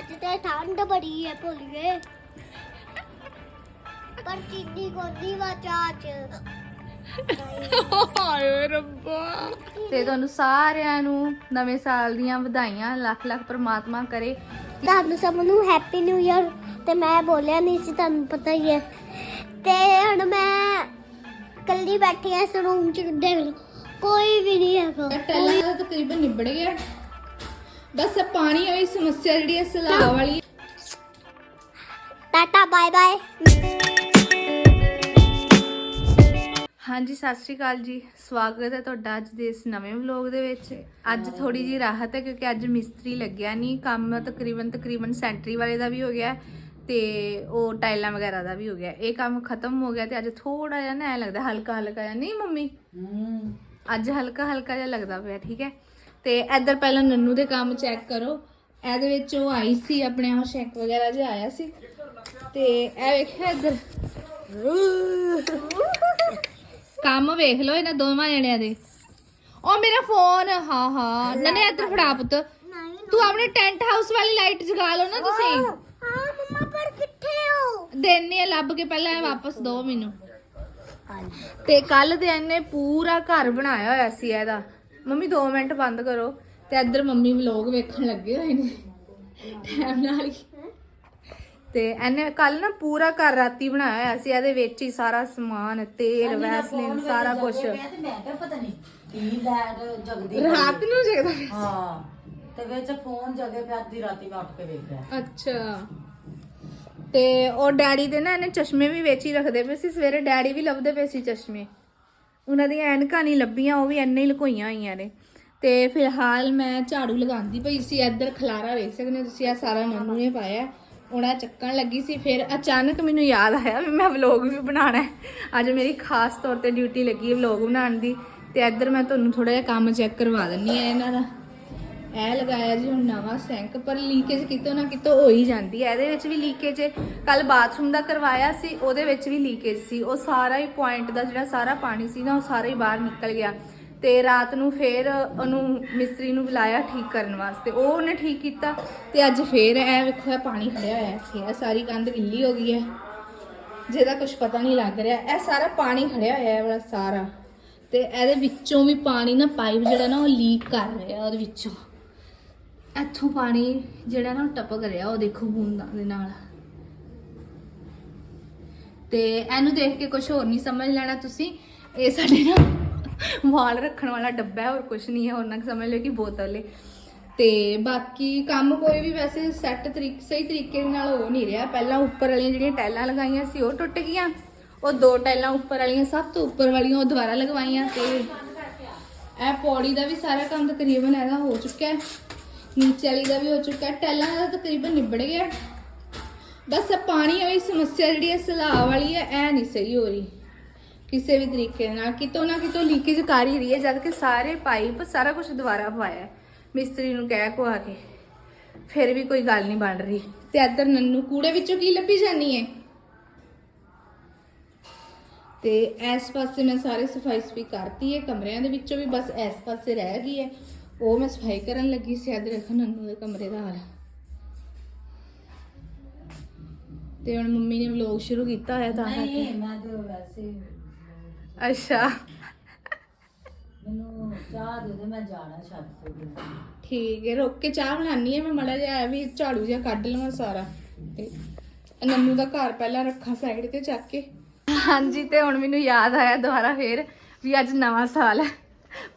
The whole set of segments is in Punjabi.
ਅੱਜ ਤੇ ਠੰਡ ਬੜੀ ਹੈ ਭੁੱਲ ਗਏ ਪਰ ਚੀਨੀ ਕੋਦੀ ਵਾ ਚਾਚ ਹਾਏ ਰੱਬਾ। ਤੇ ਤੁਹਾਨੂੰ ਸਾਰਿਆਂ ਨੂੰ ਨਵੇਂ ਸਾਲ ਦੀਆਂ ਵਧਾਈਆਂ ਲੱਖ ਲੱਖ ਪ੍ਰਮਾਤਮਾ ਕਰੇ। ਤੁਹਾਨੂੰ ਸਭ ਨੂੰ ਹੈਪੀ ਨਿਊ ਇਅਰ ਤੇ ਮੈਂ ਬੋਲਿਆ ਨਹੀਂ ਸੀ ਤੁਹਾਨੂੰ ਪਤਾ ਹੀ ਹੈ ਤੇ ਹੁਣ ਮੈਂ ਕੱਲੀ ਬੈਠੀ ਐ ਇਸ ਰੂਮ ਚ ਦੇਖ ਲਓ। ਕੋਈ ਵੀ ਨਹੀਂ ਹੈਗਾ। ਦਾ ਤਕਰੀਬਨ ਨਿਬੜ ਗਿਆ। ਬਸ ਇਹ ਪਾਣੀ ਵਾਲੀ ਸਮੱਸਿਆ ਜਿਹੜੀ ਹੈ ਸਲਾਹ ਵਾਲੀ। Tata bye bye. ਹਾਂਜੀ ਸਤਿ ਸ਼੍ਰੀ ਅਕਾਲ ਜੀ। ਸਵਾਗਤ ਹੈ ਤੁਹਾਡਾ ਅੱਜ ਦੇ ਇਸ ਨਵੇਂ ਵਲੌਗ ਦੇ ਵਿੱਚ। ਅੱਜ ਥੋੜੀ ਜੀ ਰਾਹਤ ਹੈ ਕਿਉਂਕਿ ਅੱਜ ਮਿਸਤਰੀ ਲੱਗਿਆ ਨਹੀਂ। ਕੰਮ ਤਕਰੀਬਨ ਤਕਰੀਬਨ ਸੈਂਟਰੀ ਵਾਲੇ ਦਾ ਵੀ ਹੋ ਗਿਆ ਤੇ ਉਹ ਟਾਈਲਾਂ ਵਗੈਰਾ ਦਾ ਵੀ ਹੋ ਗਿਆ। ਇਹ ਕੰਮ ਖਤਮ ਹੋ ਗਿਆ ਤੇ ਅੱਜ ਥੋੜਾ ਜਿਹਾ ਨਾ ਐ ਲੱਗਦਾ ਹਲਕਾ ਹਲਕਾ ਜਿਹਾ। ਨਹੀਂ ਮੰਮੀ? ਅੱਜ ਹਲਕਾ ਹਲਕਾ ਜਿਹਾ ਲੱਗਦਾ ਪਿਆ ਠੀਕ ਹੈ? ਤੇ ਇੱਧਰ ਪਹਿਲਾਂ ਨੰਨੂ ਦੇ ਕੰਮ ਚੈੱਕ ਕਰੋ। ਇਹਦੇ ਵਿੱਚ ਉਹ ਆਈ ਸੀ, ਆਪਣੇ ਆਹ ਸ਼ੈਕ ਵਗੈਰਾ ਜਿਹਾ ਆਇਆ ਸੀ। ਤੇ ਇਹ ਵੇਖਿਆ ਇੱਧਰ? ਕੰਮ ਵੇਖ ਲਓ ਇਹਨਾਂ ਦੋਵਾਂ ਜਣਿਆਂ ਦੇ। ਉਹ ਮੇਰਾ ਫੋਨ ਹਾਂ ਹਾਂ। ਨਨੇ ਇੱਧਰ ਫੜਾ ਪੁੱਤ। ਤੂੰ ਆਪਣੇ ਟੈਂਟ ਹਾਊਸ ਵਾਲੀ ਲਾਈਟ ਜਗਾ ਲਓ ਨਾ ਤੁਸੀਂ। ਹਾਂ ਮੰਮਾ ਪਰ ਕਿੱਥੇ ਹੋ ਦੇਣੇ ਲੱਭ ਕੇ ਪਹਿਲਾਂ ਇਹ ਵਾਪਸ ਦੋ ਮੈਨੂੰ। ਤੇ ਕੱਲ ਦੇ ਇਹਨੇ ਪੂਰਾ ਘਰ ਬਣਾਇਆ ਹੋਇਆ ਸੀ ਇਹਦਾ। ਮੰਮੀ 2 ਮਿੰਟ ਬੰਦ ਕਰੋ। ਤੇ ਇੱਧਰ ਮੰਮੀ ਵਲੌਗ ਵੇਖਣ ਲੱਗੇ ਹੋਏ ਨੇ। ਟਾਈਮ ਨਾਲ ਹੀ। ਤੇ ਇਹਨੇ ਕੱਲ ਨਾ ਪੂਰਾ ਘਰ ਰਾਤੀ ਬਣਾਇਆ ਹੋਇਆ ਸੀ। ਇਹਦੇ ਵਿੱਚ ਹੀ ਸਾਰਾ ਸਮਾਨ ਤੇਲ ਵੈਸਲੀਨ ਸਾਰਾ ਕੁਝ ਮੈਂ ਕਿਹਾ ਪਤਾ ਨਹੀਂ ਕੀ ਲੈਟ ਜਗਦੀ ਰਾਤ ਨੂੰ ਜਗਦਾ ਹਾਂ ਤੇ ਵਿੱਚ ਫੋਨ ਜਗੇ ਪਿਆ ਅੱਧੀ ਰਾਤੀ ਮੈਂ ਉੱਠ ਕੇ ਵੇਖਿਆ। ਅੱਛਾ। ਤੇ ਉਹ ਡੈਡੀ ਦੇ ਨਾ ਇਹਨੇ ਚਸ਼ਮੇ ਵੀ ਵਿੱਚ ਹੀ ਰੱਖਦੇ ਪਏ ਸੀ। ਸਵੇਰੇ ਡੈਡੀ ਵੀ ਲੱਭਦੇ ਪਏ ਸੀ ਚਸ਼ਮੇ। ਉਹਨਾਂ ਦੀਆਂ ਐਨਕਾਂ ਨਹੀਂ ਲੱਭੀਆਂ, ਉਹ ਵੀ ਐਨੇ ਹੀ ਲੁਕੋਈਆਂ ਹੋਈਆਂ ਨੇ। ਤੇ ਫਿਲਹਾਲ ਮੈਂ ਝਾੜੂ ਲਗਾਉਂਦੀ ਪਈ ਸੀ, ਇੱਧਰ ਖਲਾਰਾ ਵੇਖ ਸਕਦੇ ਹੋ ਤੁਸੀਂ ਆ ਸਾਰਾ ਨੰਨੂ ਨੇ ਪਾਇਆ। ਉਹਨਾਂ ਚੱਕਣ ਲੱਗੀ ਸੀ, ਫਿਰ ਅਚਾਨਕ ਮੈਨੂੰ ਯਾਦ ਆਇਆ ਵੀ ਮੈਂ ਵਲੌਗ ਵੀ ਬਣਾਉਣਾ ਹੈ। ਅੱਜ ਮੇਰੀ ਖਾਸ ਤੌਰ ਤੇ ਡਿਊਟੀ ਲੱਗੀ ਹੈ ਵਲੌਗ ਬਣਾਉਣ ਦੀ, ਤੇ ਇੱਧਰ ਮੈਂ ਤੁਹਾਨੂੰ ਥੋੜਾ ਜਿਹਾ ਕੰਮ ਚੈੱਕ ਕਰਵਾ ਦਿੰਨੀ ਆ ਇਹਨਾਂ ਦਾ। ਇਹ ਲਗਾਇਆ ਜੀ ਹੁਣ ਨਵਾਂ ਸੈਂਕ, ਪਰ ਲੀਕੇਜ ਕਿਤੋਂ ਨਾ ਕਿਤੋਂ ਹੋ ਹੀ ਜਾਂਦੀ ਹੈ। ਇਹਦੇ ਵਿੱਚ ਵੀ ਲੀਕੇਜ ਕੱਲ ਬਾਥਰੂਮ ਦਾ ਕਰਵਾਇਆ ਸੀ, ਉਹਦੇ ਵਿੱਚ ਵੀ ਲੀਕੇਜ ਸੀ। ਉਹ ਸਾਰਾ ਹੀ ਪੁਆਇੰਟ ਦਾ ਜਿਹੜਾ ਸਾਰਾ ਪਾਣੀ ਸੀ ਨਾ, ਉਹ ਸਾਰਾ ਹੀ ਬਾਹਰ ਨਿਕਲ ਗਿਆ। ਤੇ ਰਾਤ ਨੂੰ ਫੇਰ ਉਹਨੂੰ ਮਿਸਤਰੀ ਨੂੰ ਬੁਲਾਇਆ ਠੀਕ ਕਰਨ ਵਾਸਤੇ। ਉਹ ਉਹਨੇ ਠੀਕ ਕੀਤਾ ਤੇ ਅੱਜ ਫੇਰ ਇਹ ਵੇਖੋ, ਇਹ ਪਾਣੀ ਖੜਿਆ ਹੋਇਆ ਇੱਥੇ। ਇਹ ਸਾਰੀ ਕੰਧ ਗਿੱਲੀ ਹੋ ਗਈ ਹੈ। ਜਿਹਦਾ ਕੁਝ ਪਤਾ ਨਹੀਂ ਲੱਗ ਰਿਹਾ। ਇਹ ਸਾਰਾ ਪਾਣੀ ਖੜਿਆ ਹੋਇਆ ਹੈ ਵਾਲਾ ਸਾਰਾ। ਤੇ ਇਹਦੇ ਵਿੱਚੋਂ ਵੀ ਪਾਣੀ ਨਾ ਪਾਈਪ ਜਿਹੜਾ ਨਾ ਉਹ ਲੀਕ ਕਰ ਰਿਹਾ ਉਹਦੇ ਵਿੱਚੋਂ। ਇੱਥੋਂ ਪਾਣੀ ਜਿਹੜਾ ਨਾ ਉਹ ਟਪਕ ਰਿਹਾ ਉਹ ਦੇਖੋ ਬੂੰਦਾਂ ਦੇ ਨਾਲ। ਤੇ ਇਹਨੂੰ ਦੇਖ ਕੇ ਕੁਝ ਹੋਰ ਨਹੀਂ ਸਮਝ ਲੈਣਾ ਤੁਸੀਂ। ਇਹ ਸਾਡੇ ਨਾ ਵਾਲ ਰੱਖਣ ਵਾਲਾ ਡੱਬਾ ਹੈ, ਹੋਰ ਕੁਝ ਨਹੀਂ ਹੈ ਹੋਰ ਨਾ ਸਮਝ ਲਿਓ ਕਿ ਬੋਤਲ ਹੈ। ਤੇ ਬਾਕੀ ਕੰਮ ਕੋਈ ਵੀ ਵੈਸੇ ਸੈੱਟ ਤਰੀਕੇ, ਸਹੀ ਤਰੀਕੇ ਨਾਲ ਹੋ ਨਹੀਂ ਰਿਹਾ। ਪਹਿਲਾਂ ਉੱਪਰ ਵਾਲੀਆਂ ਜਿਹੜੀਆਂ ਟਾਈਲਾਂ ਲਗਾਈਆਂ ਸੀ, ਉਹ ਟੁੱਟ ਗਈਆਂ। ਉਹ ਦੋ ਟਾਈਲਾਂ ਉੱਪਰ ਵਾਲੀਆਂ, ਸਭ ਤੋਂ ਉੱਪਰ ਵਾਲੀਆਂ ਉਹ ਦੁਬਾਰਾ ਲਗਵਾਈਆਂ ਤੇ ਇਹ ਪੌੜੀ ਦਾ ਵੀ ਸਾਰਾ ਕੰਮ ਤਕਰੀਬਨ ਇਹਦਾ ਹੋ ਚੁੱਕਿਆ ਹੈ। ਨੀਚੇ ਵਾਲੀ ਦਾ ਵੀ ਹੋ ਚੁੱਕਾ ਟੈਲਾਂ ਦਾ ਤਕਰੀਬਨ ਨਿਬੜ ਗਿਆ। ਬਸ ਪਾਣੀ ਵਾਲੀ ਸਮੱਸਿਆ ਜਿਹੜੀ ਹੈ, ਸਲਾਹ ਵਾਲੀ ਹੈ, ਇਹ ਨਹੀਂ ਸਹੀ ਹੋ ਰਹੀ। ਕਿਸੇ ਵੀ ਤਰੀਕੇ ਨਾਲ, ਕਿਤੋਂ ਨਾ ਕਿਤੋਂ ਲੀਕੇਜ ਕਰ ਹੀ ਰਹੀ ਹੈ, ਜਦ ਕਿ ਸਾਰੇ ਪਾਈਪ, ਸਾਰਾ ਕੁਝ ਦੁਬਾਰਾ ਪਵਾਇਆ ਮਿਸਤਰੀ ਨੂੰ ਕਹਿ ਕੋ ਆ ਕੇ, ਫਿਰ ਵੀ ਕੋਈ ਗੱਲ ਨਹੀਂ ਬਣ ਰਹੀ। ਤੇ ਇੱਧਰ ਨੰਨੂ, ਕੂੜੇ ਵਿੱਚੋਂ ਕੀ ਲੱਭੀ ਜਾਨੀ ਹੈ ਤੇ ਇਸ ਪਾਸੇ ਮੈਂ ਸਾਰੇ ਸਫ਼ਾਈ ਸਫ਼ਾਈ ਕਰਤੀ ਹੈ ਕਮਰਿਆਂ ਦੇ ਵਿੱਚੋਂ ਵੀ ਬਸ ਇਸ ਪਾਸੇ ਰਹਿ ਗਈ ਹੈ ਉਹ ਮੈਂ ਸਫ਼ਾਈ ਕਰਨ ਲੱਗੀ ਸੀ ਇੱਧਰ ਦੇਖੋ ਨੰਨੂ ਦੇ ਕਮਰੇ ਦਾ ਹਾਲ। ਤੇ ਹੁਣ ਮੰਮੀ ਨੇ ਵਲੌਗ ਸ਼ੁਰੂ ਕੀਤਾ ਹੋਇਆ ਤਾਂ ਕਰਕੇ। ਨਹੀਂ ਮੈਂ ਤੇ ਵੈਸੇ ਅੱਛਾ। ਮੈਨੂੰ ਚਾਹ ਦੇ ਦੇ ਮੈਂ ਜਾਣਾ ਛੱਤ ਤੇ ਠੀਕ ਹੈ ਰੁਕ ਕੇ ਚਾਹ ਬਣਾਉਣੀ ਹੈ ਮੈਂ ਮੜਾ ਜਿਹਾ ਵੀ ਝਾੜੂ ਜਿਹਾ ਕੱਢ ਲਵਾਂ ਸਾਰਾ। ਤੇ ਨੰਨੂ ਦਾ ਘਰ ਪਹਿਲਾਂ ਰੱਖਾਂ ਸਾਈਡ ਤੇ ਚੱਕ ਕੇ। ਹਾਂਜੀ ਤੇ ਹੁਣ ਮੈਨੂੰ ਯਾਦ ਆਇਆ ਦੁਬਾਰਾ ਫੇਰ ਵੀ ਅੱਜ ਨਵਾਂ ਸਾਲ ਹੈ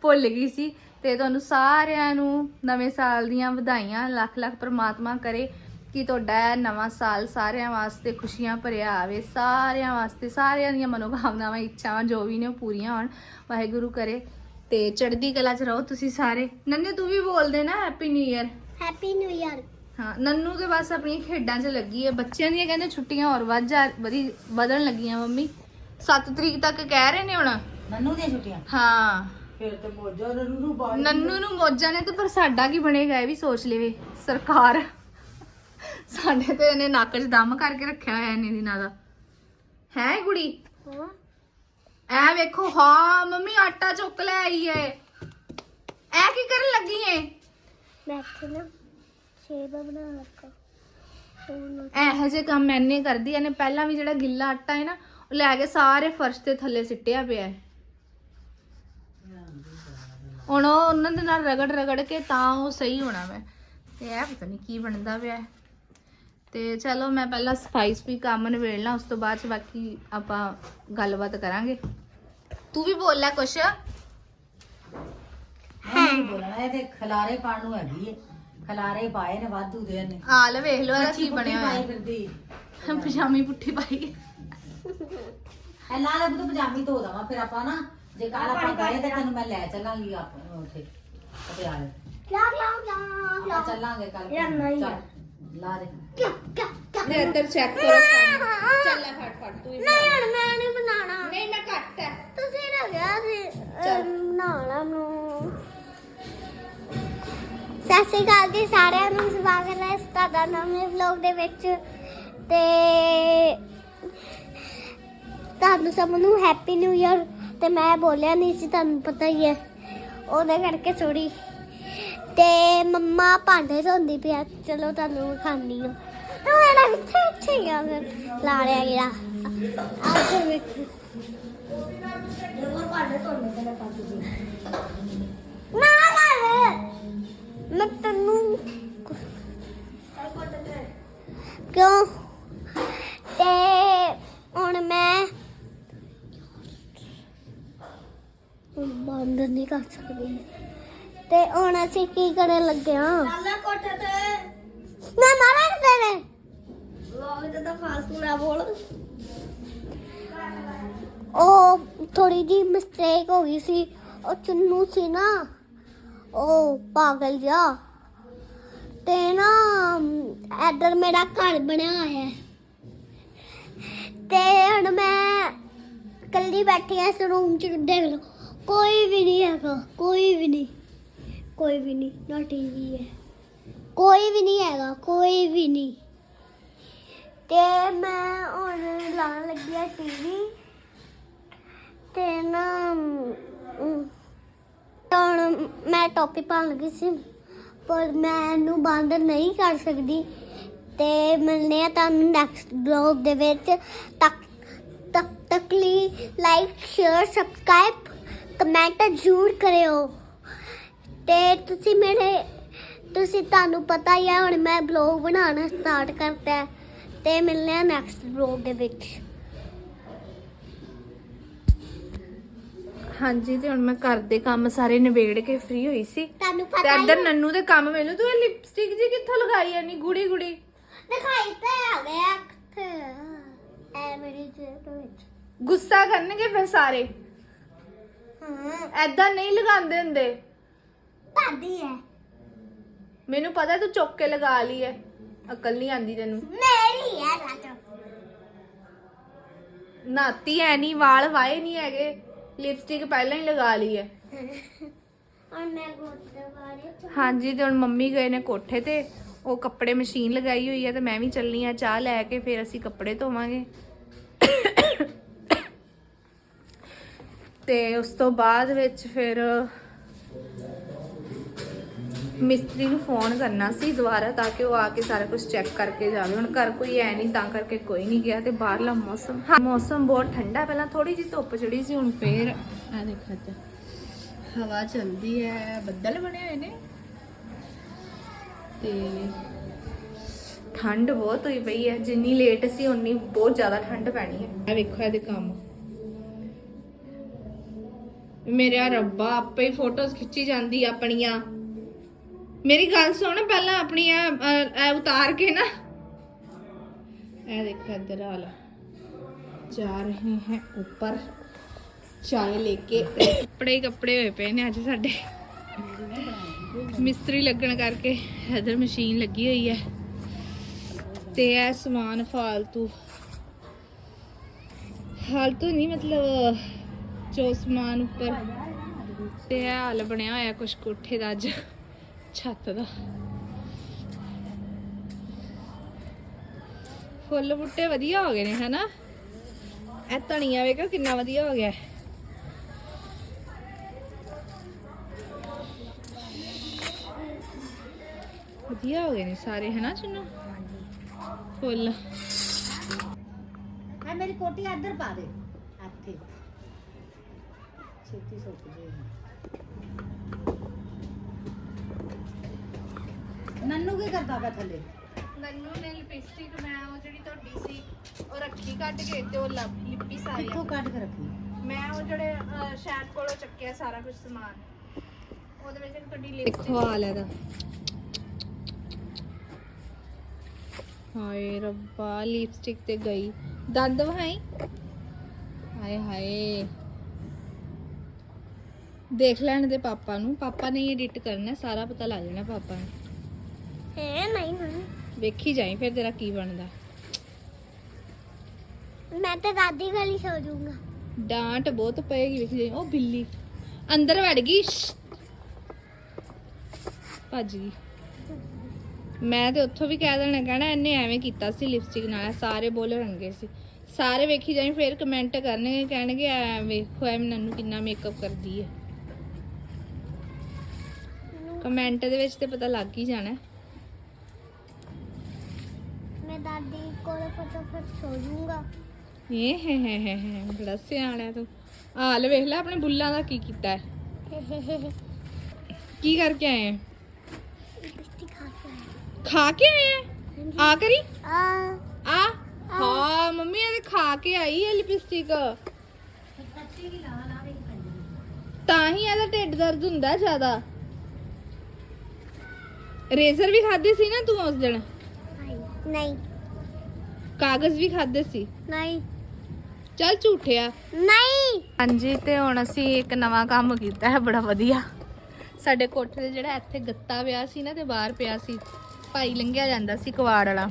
ਭੁੱਲ ਗਈ ਸੀ। ਤੇ ਤੁਹਾਨੂੰ ਸਾਰਿਆਂ ਨੂੰ ਨਵੇਂ ਸਾਲ ਦੀਆਂ ਵਧਾਈਆਂ ਲੱਖ ਲੱਖ ਪ੍ਰਮਾਤਮਾ ਕਰੇ ਕਿ ਤੁਹਾਡਾ ਨਵਾਂ ਸਾਲ ਸਾਰਿਆਂ ਵਾਸਤੇ ਖੁਸ਼ੀਆਂ ਭਰਿਆ ਆਵੇ ਸਾਰਿਆਂ ਵਾਸਤੇ ਸਾਰਿਆਂ ਦੀਆਂ ਮਨੋਕਾਮਨਾਵਾਂ ਇੱਛਾਵਾਂ ਜੋ ਵੀ ਨੇ ਉਹ ਪੂਰੀਆਂ ਹੋਣ ਵਾਹਿਗੁਰੂ ਕਰੇ। ਤੇ ਚੜ੍ਹਦੀ ਕਲਾ 'ਚ ਰਹੋ ਤੁਸੀਂ ਸਾਰੇ। ਨੰਨੇ ਤੂੰ ਵੀ ਬੋਲਦੇ ਨਾ happy new year happy new year ਹਾਂ ਨੰਨੂ ਤੇ ਬਸ ਆਪਣੀਆਂ ਖੇਡਾਂ 'ਚ ਲੱਗੀ ਹੈ ਬੱਚਿਆਂ ਦੀਆਂ ਕਹਿੰਦੇ ਛੁੱਟੀਆਂ ਹੋਰ ਵੱਧ ਜਾ ਵਧੀ ਵਧਣ ਲੱਗੀਆਂ ਮੰਮੀ। 7 ਤਰੀਕ ਤੱਕ ਕਹਿ ਰਹੇ ਨੇ ਹੁਣ? ਨੰਨੂ ਦੀਆਂ ਛੁੱਟੀਆਂ? ਹਾਂ। ਫਿਰ ਤੇ ਮੋਜਾ ਨੰਨੂ ਨੂੰ ਨੰਨੂ ਨੂੰ ਮੋਜਾਂ ਨੇ ਤੇ ਪਰ ਸਾਡਾ ਕੀ ਬਣੇਗਾ ਇਹ ਵੀ ਸੋਚ ਲਵੇ ਸਰਕਾਰ। ਸਾਡੇ ਤੇ ਇਹਨੇ ਨੱਕ 'ਚ ਦਮ ਕਰਕੇ ਰੱਖਿਆ ਹੋਇਆ ਇੰਨੇ ਦਿਨਾਂ ਦਾ। ਹੈ ਕੁੜੀ? ਹਾਂ। ਐ ਵੇਖੋ ਹਾਂ ਮੰਮੀ ਆਟਾ ਚੁੱਕ ਲੈ ਆਈ ਏ। ਐ ਕੀ ਕਰਨ ਲੱਗੀ ਏ? ਮੈਂ ਇੱਥੇ ਨਾ ਸੇਬ ਬਣਾ ਲੱਗਾ ਫੋਨ ਇਹੋ ਜਿਹੇ ਕੰਮ ਐਨੇ ਕਰਦੀ ਐਨੇ ਪਹਿਲਾਂ ਵੀ ਜਿਹੜਾ ਗਿੱਲਾ ਆਟਾ ਹੈ ਨਾ ਉਹ ਲੈ ਕੇ ਸਾਰੇ ਫਰਸ਼ ਤੇ ਥੱਲੇ ਸਿੱਟਿਆ ਪਿਆ ਹੈ ਹੁਣ ਉਹ ਉਹਨਾਂ ਦੇ ਨਾਲ ਰਗੜ ਰਗੜ ਕੇ ਤਾਂ ਉਹ ਸਹੀ ਹੋਣਾ ਮੈਂ। ਤੇ ਇਹ ਪਤਾ ਨਹੀਂ ਕੀ ਬਣਦਾ ਪਿਆ। ਤੇ ਚਲੋ ਮੈਂ ਪਹਿਲਾਂ ਸਫ਼ਾਈ ਵੀ ਕੰਮ ਨਿਬੇੜਨਾ ਉਸ ਤੋਂ ਬਾਅਦ ਚ ਬਾਕੀ ਆਪਾਂ ਗੱਲਬਾਤ ਕਰਾਂਗੇ। ਤੂੰ ਵੀ ਬੋਲ ਲੈ ਕੁਛ। ਨਹੀਂ ਬੋਲਣਾ ਇਹ ਤੇ ਖਲਾਰੇ ਪਾਣ ਨੂੰ ਹੈਗੀ ਏ। ਖਲਾਰੇ ਪਾਏ ਨੇ ਵਾਧੂ ਦੇ ਨੇ ਆ ਲੈ ਵੇਖ ਲਓ ਇਹਦਾ ਕੀ ਬਣਿਆ ਪਾਈ ਹੋਇਆ। ਫਿਰਦੀ। ਪਜਾਮੀ ਪੁੱਠੀ ਪਾਈ। ਐ ਲਾ ਲੈ ਬੁੱਧ ਪਜਾਮੀ ਧੋ ਦਵਾਂ ਫਿਰ ਆਪਾਂ ਨਾ ਜੇ ਕੱਲ ਆਪਾਂ ਗਏ ਤੇ ਤੈਨੂੰ ਮੈਂ ਲੈ ਚੱਲਾਂਗੀ ਆਪ ਉੱਥੇ ਪਟਿਆਲੇ। ਲਾ ਲਾ ਲਾ ਲਾ ਆਪਾਂ ਚੱਲਾਂਗੇ ਕੱਲ ਯਾਰ ਨਹੀਂ। ਚੱਲ, ਲਾ ਦੇ। ਕਿਆ ਕਿਆ ਕਿਆ? ਲੈ ਇੱਧਰ ਚੈੱਕ ਕਰੋ ਕੰਮ ਚੱਲ ਲੈ ਫੜ ਫੜ ਤੂੰ ਵੀ ਨਹੀਂ ਹੁਣ ਮੈਂ ਨਹੀਂ ਬਣਾਉਣਾ। ਨਹੀਂ ਮੈਂ ਕੱਟ ਹੈ ਤੁਸੀਂ ਰੱਖਿਆ ਸੀ ਚੱਲ। ਬਣਾਉਣਾ ਨੂੰ ਸਤਿ ਸ਼੍ਰੀ ਅਕਾਲ ਜੀ ਸਾਰਿਆਂ ਨੂੰ ਸਵਾਗਤ ਹੈ ਇਸ ਤੁਹਾਡਾ ਨਵੇਂ ਵਲੌਗ ਦੇ ਵਿੱਚ। ਤੇ ਤੁਹਾਨੂੰ ਸਭ ਨੂੰ ਹੈਪੀ ਨਿਊ ਇਅਰ ਤੇ ਮੈਂ ਬੋਲਿਆ ਨਹੀਂ ਸੀ ਤੁਹਾਨੂੰ ਪਤਾ ਹੀ ਹੈ। ਉਹਦੇ ਕਰਕੇ ਸੋਰੀ ਤੇ ਮੰਮਾ ਭਾਂਡੇ ਧੋਂਦੀ ਪਿਆ ਚਲੋ ਤੁਹਾਨੂੰ ਵਿਖਾਉਂਦੀ ਹਾਂ। ਤੇ ਮੇਰਾ ਇੱਥੇ ਇੱਥੇ ਹੀ ਆ ਫਿਰ? ਲਾ ਲਿਆ ਗਿਆ। ਆਹ ਵੇਖੋ। ਨਾ ਨਾ ਮੈਂ ਤੈਨੂੰ ਕਿਉਂ ਤੇ ਹੁਣ ਮੈਂ ਬੰਦ ਨਹੀਂ ਕਰ ਸਕਦੀ। ਤੇ ਹੁਣ ਅਸੀਂ ਕੀ ਕਰਨ ਲੱਗੇ ਹਾਂ? ਲਾਲਾ ਕੋਠੇ ਤੇ। ਮੈਂ ਮਾਰਾਂ ਤੇਰੇ ਵਲੌਗ ਤੇ ਤਾਂ ਫਾਲਤੂ ਨਾ ਬੋਲ। ਉਹ ਥੋੜੀ ਜੀ ਮਿਸਟੇਕ ਹੋ ਗਈ ਸੀ। ਉਹ ਚੁੰਨੂ ਸੀ ਨਾ ਉਹ ਪਾਗਲ ਜਿਹਾ। ਤੇ ਨਾ ਇੱਧਰ ਮੇਰਾ ਘਰ ਬਣਿਆ ਹੈ। ਤੇ ਹੁਣ ਮੈਂ ਇਕੱਲੀ ਬੈਠੀ ਐ ਇਸ ਰੂਮ ਚ ਦੇਖ ਲਓ। ਕੋਈ ਵੀ ਨਹੀਂ ਹੈਗਾ ਕੋਈ ਵੀ ਨਹੀਂ ਕੋਈ ਵੀ ਨਹੀਂ ਨਾ ਟੀਵੀ ਹੈ। ਕੋਈ ਵੀ ਨਹੀਂ ਹੈਗਾ ਕੋਈ ਵੀ ਨਹੀਂ। ਤੇ ਮੈਂ ਹੁਣ ਲਾਉਣ ਲੱਗੀ ਆ ਟੀਵੀ ਤੇ ਨਾ ਅਮ, ਹੁਣ ਮੈਂ ਟੋਪੀ ਪਾਉਣ ਲੱਗੀ ਸੀ ਪਰ ਮੈਂ ਇਹਨੂੰ ਬੰਦ ਨਹੀਂ ਕਰ ਸਕਦੀ। ਤੇ ਮਿਲਨੇ ਆ ਤੁਹਾਨੂੰ ਨੈਕਸਟ ਬਲੌਗ ਦੇ ਵਿੱਚ। ਤੱਕ ਤੱਕ ਤੱਕ ਲਈ ਲਾਈਕ ਸ਼ੇਅਰ ਸਬਸਕ੍ਰਾਈਬ ਕਮੈਂਟ ਜ਼ਰੂਰ ਕਰਿਓ। ਤੇ ਤੁਸੀਂ ਮੇਰੇ ਤੁਸੀਂ ਤੁਹਾਨੂੰ ਪਤਾ ਹੀ ਹੈ ਹੁਣ ਮੈਂ ਬਲੌਗ ਬਣਾਉਣਾ ਸਟਾਰਟ ਕਰਤਾ ਹੈ। ਤੇ ਮਿਲਨੇ ਆ ਨੈਕਸਟ ਬਲੌਗ ਦੇ ਵਿੱਚ। ਹਾਂਜੀ ਤੇ ਹੁਣ ਮੈਂ ਘਰ ਦੇ ਕੰਮ ਸਾਰੇ ਨਿਬੇੜ ਕੇ ਫ੍ਰੀ ਹੋਈ ਸੀ। ਤੁਹਾਨੂੰ ਤੇ ਪਤਾ ਹੀ ਇੱਧਰ ਨੰਨੂ ਦੇ ਕੰਮ ਮੈਨੂੰ ਤੂੰ ਇਹ ਲਿਪਸਟਿਕ ਜੀ ਕਿੱਥੋਂ ਲਗਾਈ ਐ ਨੀ ਗੁੜੀ ਗੁੜੀ। ਦਿਖਾਈ ਤੇ ਆ ਗਿਆ ਕਿੱਥੇ ਐ ਮੇਰੀ ਜੇਬ ਵਿੱਚ। ਗੁੱਸਾ ਕਰਨਗੇ ਫਿਰ ਸਾਰੇ। ਹਾਂ ਐਦਾਂ ਨਹੀਂ ਲਗਾਉਂਦੇ ਹੁੰਦੇ। ਦਾਦੀ ਹੈ ਮੈਨੂੰ ਪਤਾ ਤੂੰ ਚੁੱਕ ਕੇ ਲਗਾ ਲਈ ਐ। ਅਕਲ ਨਹੀਂ ਆਂਦੀ ਤੈਨੂੰ। ਮੇਰੀ ਹੈ ਰਾਜਾ ਨਾਤੀ ਐ ਨਹੀਂ ਵਾਲ ਵਾਏ ਨਹੀਂ ਹੈਗੇ। ਲਿਪਸਟਿਕ ਪਹਿਲਾਂ ਹੀ ਲਗਾ ਲਈ ਐ। ਔਰ ਮੈਂ ਹਾਂਜੀ ਤੇ ਹੁਣ ਮੰਮੀ ਗਏ ਨੇ ਕੋਠੇ ਤੇ। ਉਹ ਕੱਪੜੇ ਮਸ਼ੀਨ ਲਗਾਈ ਹੋਈ ਹੈ ਤੇ ਮੈਂ ਵੀ ਚੱਲਨੀ ਆ ਚਾਹ ਲੈ ਕੇ ਫਿਰ ਅਸੀਂ ਕੱਪੜੇ ਧੋਵਾਂਗੇ। ਤੇ ਉਸ ਤੋਂ ਬਾਅਦ ਵਿੱਚ ਫਿਰ ਮਿਸਤਰੀ ਨੂੰ ਫੋਨ ਕਰਨਾ ਸੀ ਦੁਬਾਰਾ ਤਾਂ ਕਿ ਉਹ ਆ ਕੇ ਸਾਰਾ ਕੁਝ ਚੈੱਕ ਕਰਕੇ ਜਾਵੇ। ਹੁਣ ਘਰ ਕੋਈ ਐ ਨਹੀਂ, ਤਾਂ ਕਰਕੇ ਕੋਈ ਨਹੀਂ ਗਿਆ ਤੇ ਬਾਹਰਲਾ ਮੌਸਮ ਹਾਂ, ਮੌਸਮ ਬਹੁਤ ਠੰਡਾ ਪਹਿਲਾਂ ਥੋੜੀ ਜਿਹੀ ਧੁੱਪ ਚੜੀ ਸੀ, ਹੁਣ ਫੇਰ ਆ ਦੇਖੋ ਇੱਧਰ। ਹਵਾ ਚੱਲਦੀ ਹੈ, ਬੱਦਲ ਬਣੇ ਹੋਏ ਨੇ। ਤੇ ਠੰਡ ਬਹੁਤ ਹੋਈ ਪਈ ਹੈ। ਜਿੰਨੀ ਲੇਟ ਸੀ, ਉਨੀ ਬਹੁਤ ਜ਼ਿਆਦਾ ਠੰਡ ਪੈਣੀ ਹੈ। ਆ ਵੇਖੋ ਇਹਦੇ ਕੰਮ। ਮੇਰਾ ਰੱਬਾ, ਆਪੇ ਹੀ ਫੋਟੋਜ਼ ਖਿੱਚੀ ਜਾਂਦੀ ਆਪਣੀਆਂ। ਮੇਰੀ ਗੱਲ ਸੁਣ, ਪਹਿਲਾਂ ਆਪਣੀਆਂ ਇਹ ਉਤਾਰ ਕੇ ਨਾ। ਇਹ ਦੇਖ ਇੱਧਰ ਆਲਾ ਜਾ ਰਹੇ ਹੈ ਉੱਪਰ। ਚਾਹ ਲੈ ਕੇ ਕੱਪੜੇ ਕੱਪੜੇ ਹੋਏ ਪਏ ਨੇ ਅੱਜ ਸਾਡੇ। ਮਿਸਤਰੀ ਲੱਗਣ ਕਰਕੇ ਇੱਧਰ ਮਸ਼ੀਨ ਲੱਗੀ ਹੋਈ ਹੈ। ਤੇ ਇਹ ਸਮਾਨ ਫਾਲਤੂ। ਫਾਲਤੂ ਨਹੀਂ, ਮਤਲਬ ਜੋ ਸਮਾਨ ਉੱਪਰ। ਤੇ ਇਹ ਹਾਲ ਬਣਿਆ ਹੋਇਆ ਕੁਛ ਕੋਠੇ ਦਾ ਅੱਜ, ਛੱਤ ਦਾ। ਫੁੱਲ ਬੂਟੇ ਵਧੀਆ ਹੋ ਗਏ ਨੇ, ਹਨਾ? ਇਹ ਧਨੀਆ ਵੇਖੋ ਕਿੰਨਾ ਵਧੀਆ ਹੋ ਗਿਆ। ਵਧੀਆ ਹੋ ਗਏ ਨੇ ਸਾਰੇ, ਹਨਾ ਚੁੰਨੂ? ਫੁੱਲ। ਮੈਂ ਮੇਰੀ ਕੋਟੀ ਇੱਧਰ ਪਾ ਦੇ, ਇੱਥੇ। ਛੇਤੀ ਸੁੱਕ ਜਾਏਗੀ ਨੰਨੂ ਕੀ ਕਰਦਾ ਪਿਆ ਥੱਲੇ? ਨੰਨੂ ਨੇ ਲਿਪਸਟਿਕ ਮੈਂ ਉਹ ਜਿਹੜੀ ਤੁਹਾਡੀ ਸੀ ਉਹ ਰੱਖੀ ਕੱਢ ਕੇ ਤੇ ਉਹ ਲਿਪੀ ਸਾਰੀ। ਕਿੱਥੋਂ ਕੱਢ ਕੇ ਰੱਖੀ? ਮੈਂ ਉਹ ਜਿਹੜੇ ਸ਼ਾਇਦ ਕੋਲੋਂ ਚੱਕਿਆ ਸਾਰਾ ਕੁਝ ਸਮਾਨ। ਉਹਦੇ ਵਿੱਚ ਤੁਹਾਡੀ ਲਿਪਸਟਿਕ ਖਵਾ ਲੈਦਾ ਹਾਏ ਰੱਬਾ ਲਿਪਸਟਿਕ ਤੇ ਗਈ। ਦੰਦ ਵਹਾਈ ਹਾਏ ਹਾਏ। ਦੇਖ ਲੈਣ ਦੇ ਪਾਪਾ ਨੂੰ। ਪਾਪਾ ਨੇ ਐਡਿਟ ਕਰਨਾ ਸਾਰਾ ਪਤਾ ਲੱਗ ਜਾਣਾ ਪਾਪਾ ਨੂੰ। ਹੈ ਨਹੀਂ ਨਹੀਂ ਵੇਖੀ ਜਾਈ ਫਿਰ ਤੇਰਾ ਕੀ ਬਣਦਾ। ਮੈਂ ਤਾਂ ਦਾਦੀ ਗਲੀ ਸੋ ਜਾਊਂਗਾ। ਡਾਂਟ ਬਹੁਤ ਪਏਗੀ ਵੇਖੀ ਜਾਈ। ਉਹ ਬਿੱਲੀ। ਅੰਦਰ ਵੜ ਗਈ। ਭੱਜ ਗਈ। ਮੈਂ ਤੇ ਉੱਥੋਂ ਵੀ ਕਹਿ ਦੇਣਾ ਕਹਿਣਾ ਇਹਨੇ ਐਵੇਂ ਕੀਤਾ ਸੀ ਲਿਪਸਟਿਕ ਨਾਲ ਸਾਰੇ ਬੋਲ ਰੰਗੇ ਸੀ। ਸਾਰੇ ਵੇਖੀ ਜਾਈ ਫਿਰ ਕਮੈਂਟ ਕਰਨਗੇ ਕਹਿਣਗੇ ਐ ਵੇਖੋ ਐ ਨੰਨੂ ਕਿੰਨਾ ਮੇਕਅਪ ਕਰਦੀ ਹੈ। ਕਮੈਂਟ ਦੇ ਵਿੱਚ ਤੇ ਪਤਾ ਲੱਗ ਹੀ ਜਾਣਾ। ਮੈਂ ਦਾਦੀ ਕੋਲ ਫਟਾਫਟ ਸੋ ਜਾਊਂਗਾ ਇਹ ਹੈ ਹੈ ਹੈ ਹੈ ਬੜਾ ਸਿਆਣਾ ਤੂੰ। ਆ ਲੈ ਵੇਖ ਲੈ ਆਪਣੇ ਬੁੱਲਾਂ ਦਾ ਕੀ ਕੀਤਾ ਹੈ। ਕੀ ਕਰਕੇ ਆਏ ਲਿਪਸਟਿਕ ਖਾ ਕੇ। ਖਾ ਆਏ ਹੈ? ਆ ਕਰੀ? ਆ। ਆ? ਹਾਂ ਮੰਮੀ ਇਹ ਖਾ ਕੇ ਆਈ ਹੈ ਲਿਪਸਟਿਕ। ਤਾਂ ਹੀ ਇਹਦਾ ਢਿੱਡ ਦਰਦ ਹੁੰਦਾ ਜ਼ਿਆਦਾ। ਰੇਜ਼ਰ ਵੀ ਖਾਦੇ ਸੀ ਨਾ ਤੂੰ ਉਸ ਦਿਨ? ਨਹੀਂ। ਕਾਗਜ਼ ਵੀ ਖਾਦੇ ਸੀ? ਨਹੀਂ। ਚੱਲ ਝੂਠਿਆ ਨਹੀਂ। ਹਾਂਜੀ ਤੇ ਹੁਣ ਅਸੀਂ ਇੱਕ ਨਵਾਂ ਕੰਮ ਕੀਤਾ ਹੈ ਬੜਾ ਵਧੀਆ। ਸਾਡੇ ਕੋਠੇ ਤੇ ਜਿਹੜਾ ਇੱਥੇ ਗੱਤਾ ਪਿਆ ਸੀ ਨਾ ਤੇ ਬਾਹਰ ਪਿਆ ਸੀ ਭਾਈ ਲੰਘਿਆ ਜਾਂਦਾ ਸੀ ਕਵਾੜ ਵਾਲਾ।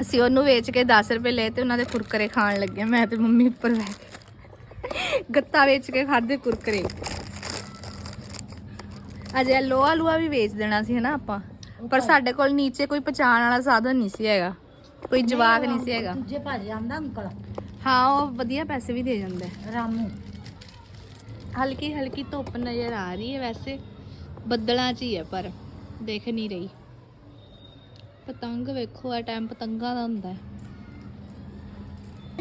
ਅਸੀਂ ਉਹਨੂੰ ਵੇਚ ਕੇ 10 ਰੁਪਏ ਲਏ ਤੇ ਉਹਨਾਂ ਦੇ ਕੁਰਕਰੇ ਖਾਣ ਲੱਗੇ ਮੈਂ ਤੇ ਮੰਮੀ ਉੱਪਰ ਬੈ ਕੇ ਗੱਤਾ ਵੇਚ ਕੇ ਖਾਦੇ ਕੁਰਕਰੇ। ਅਜੇ ਲੋਹਾ ਲੂਆ ਵੀ ਵੇਚ ਦੇਣਾ ਸੀ ਹਨਾ ਆਪਾਂ। ਪਰ ਸਾਡੇ ਕੋਲ ਨੀਚੇ ਕੋਈ ਪਛਾਣ ਵਾਲਾ ਸਾਧਨ ਨਹੀਂ ਸੀ ਹੈਗਾ। ਕੋਈ ਜਵਾਕ ਨਹੀਂ ਸੀ ਹੈਗਾ। ਦੂਜੇ ਭਾਜੀ ਆਂਦਾ ਅੰਕਲ। ਹਾਂ ਉਹ ਵਧੀਆ ਪੈਸੇ ਵੀ ਦੇ ਜਾਂਦਾ। ਹੈ ਰਾਮੂ। ਹਲਕੀ ਹਲਕੀ ਧੁੱਪ ਨਜ਼ਰ ਆ ਰਹੀ ਹੈ ਵੈਸੇ। ਬੱਦਲਾਂ 'ਚ ਹੀ ਹੈ ਪਰ ਦੇਖ ਨਹੀਂ ਰਹੀ। ਪਤੰਗ ਵੇਖੋ ਆ ਟਾਈਮ ਪਤੰਗਾਂ ਦਾ ਹੁੰਦਾ ਹੈ।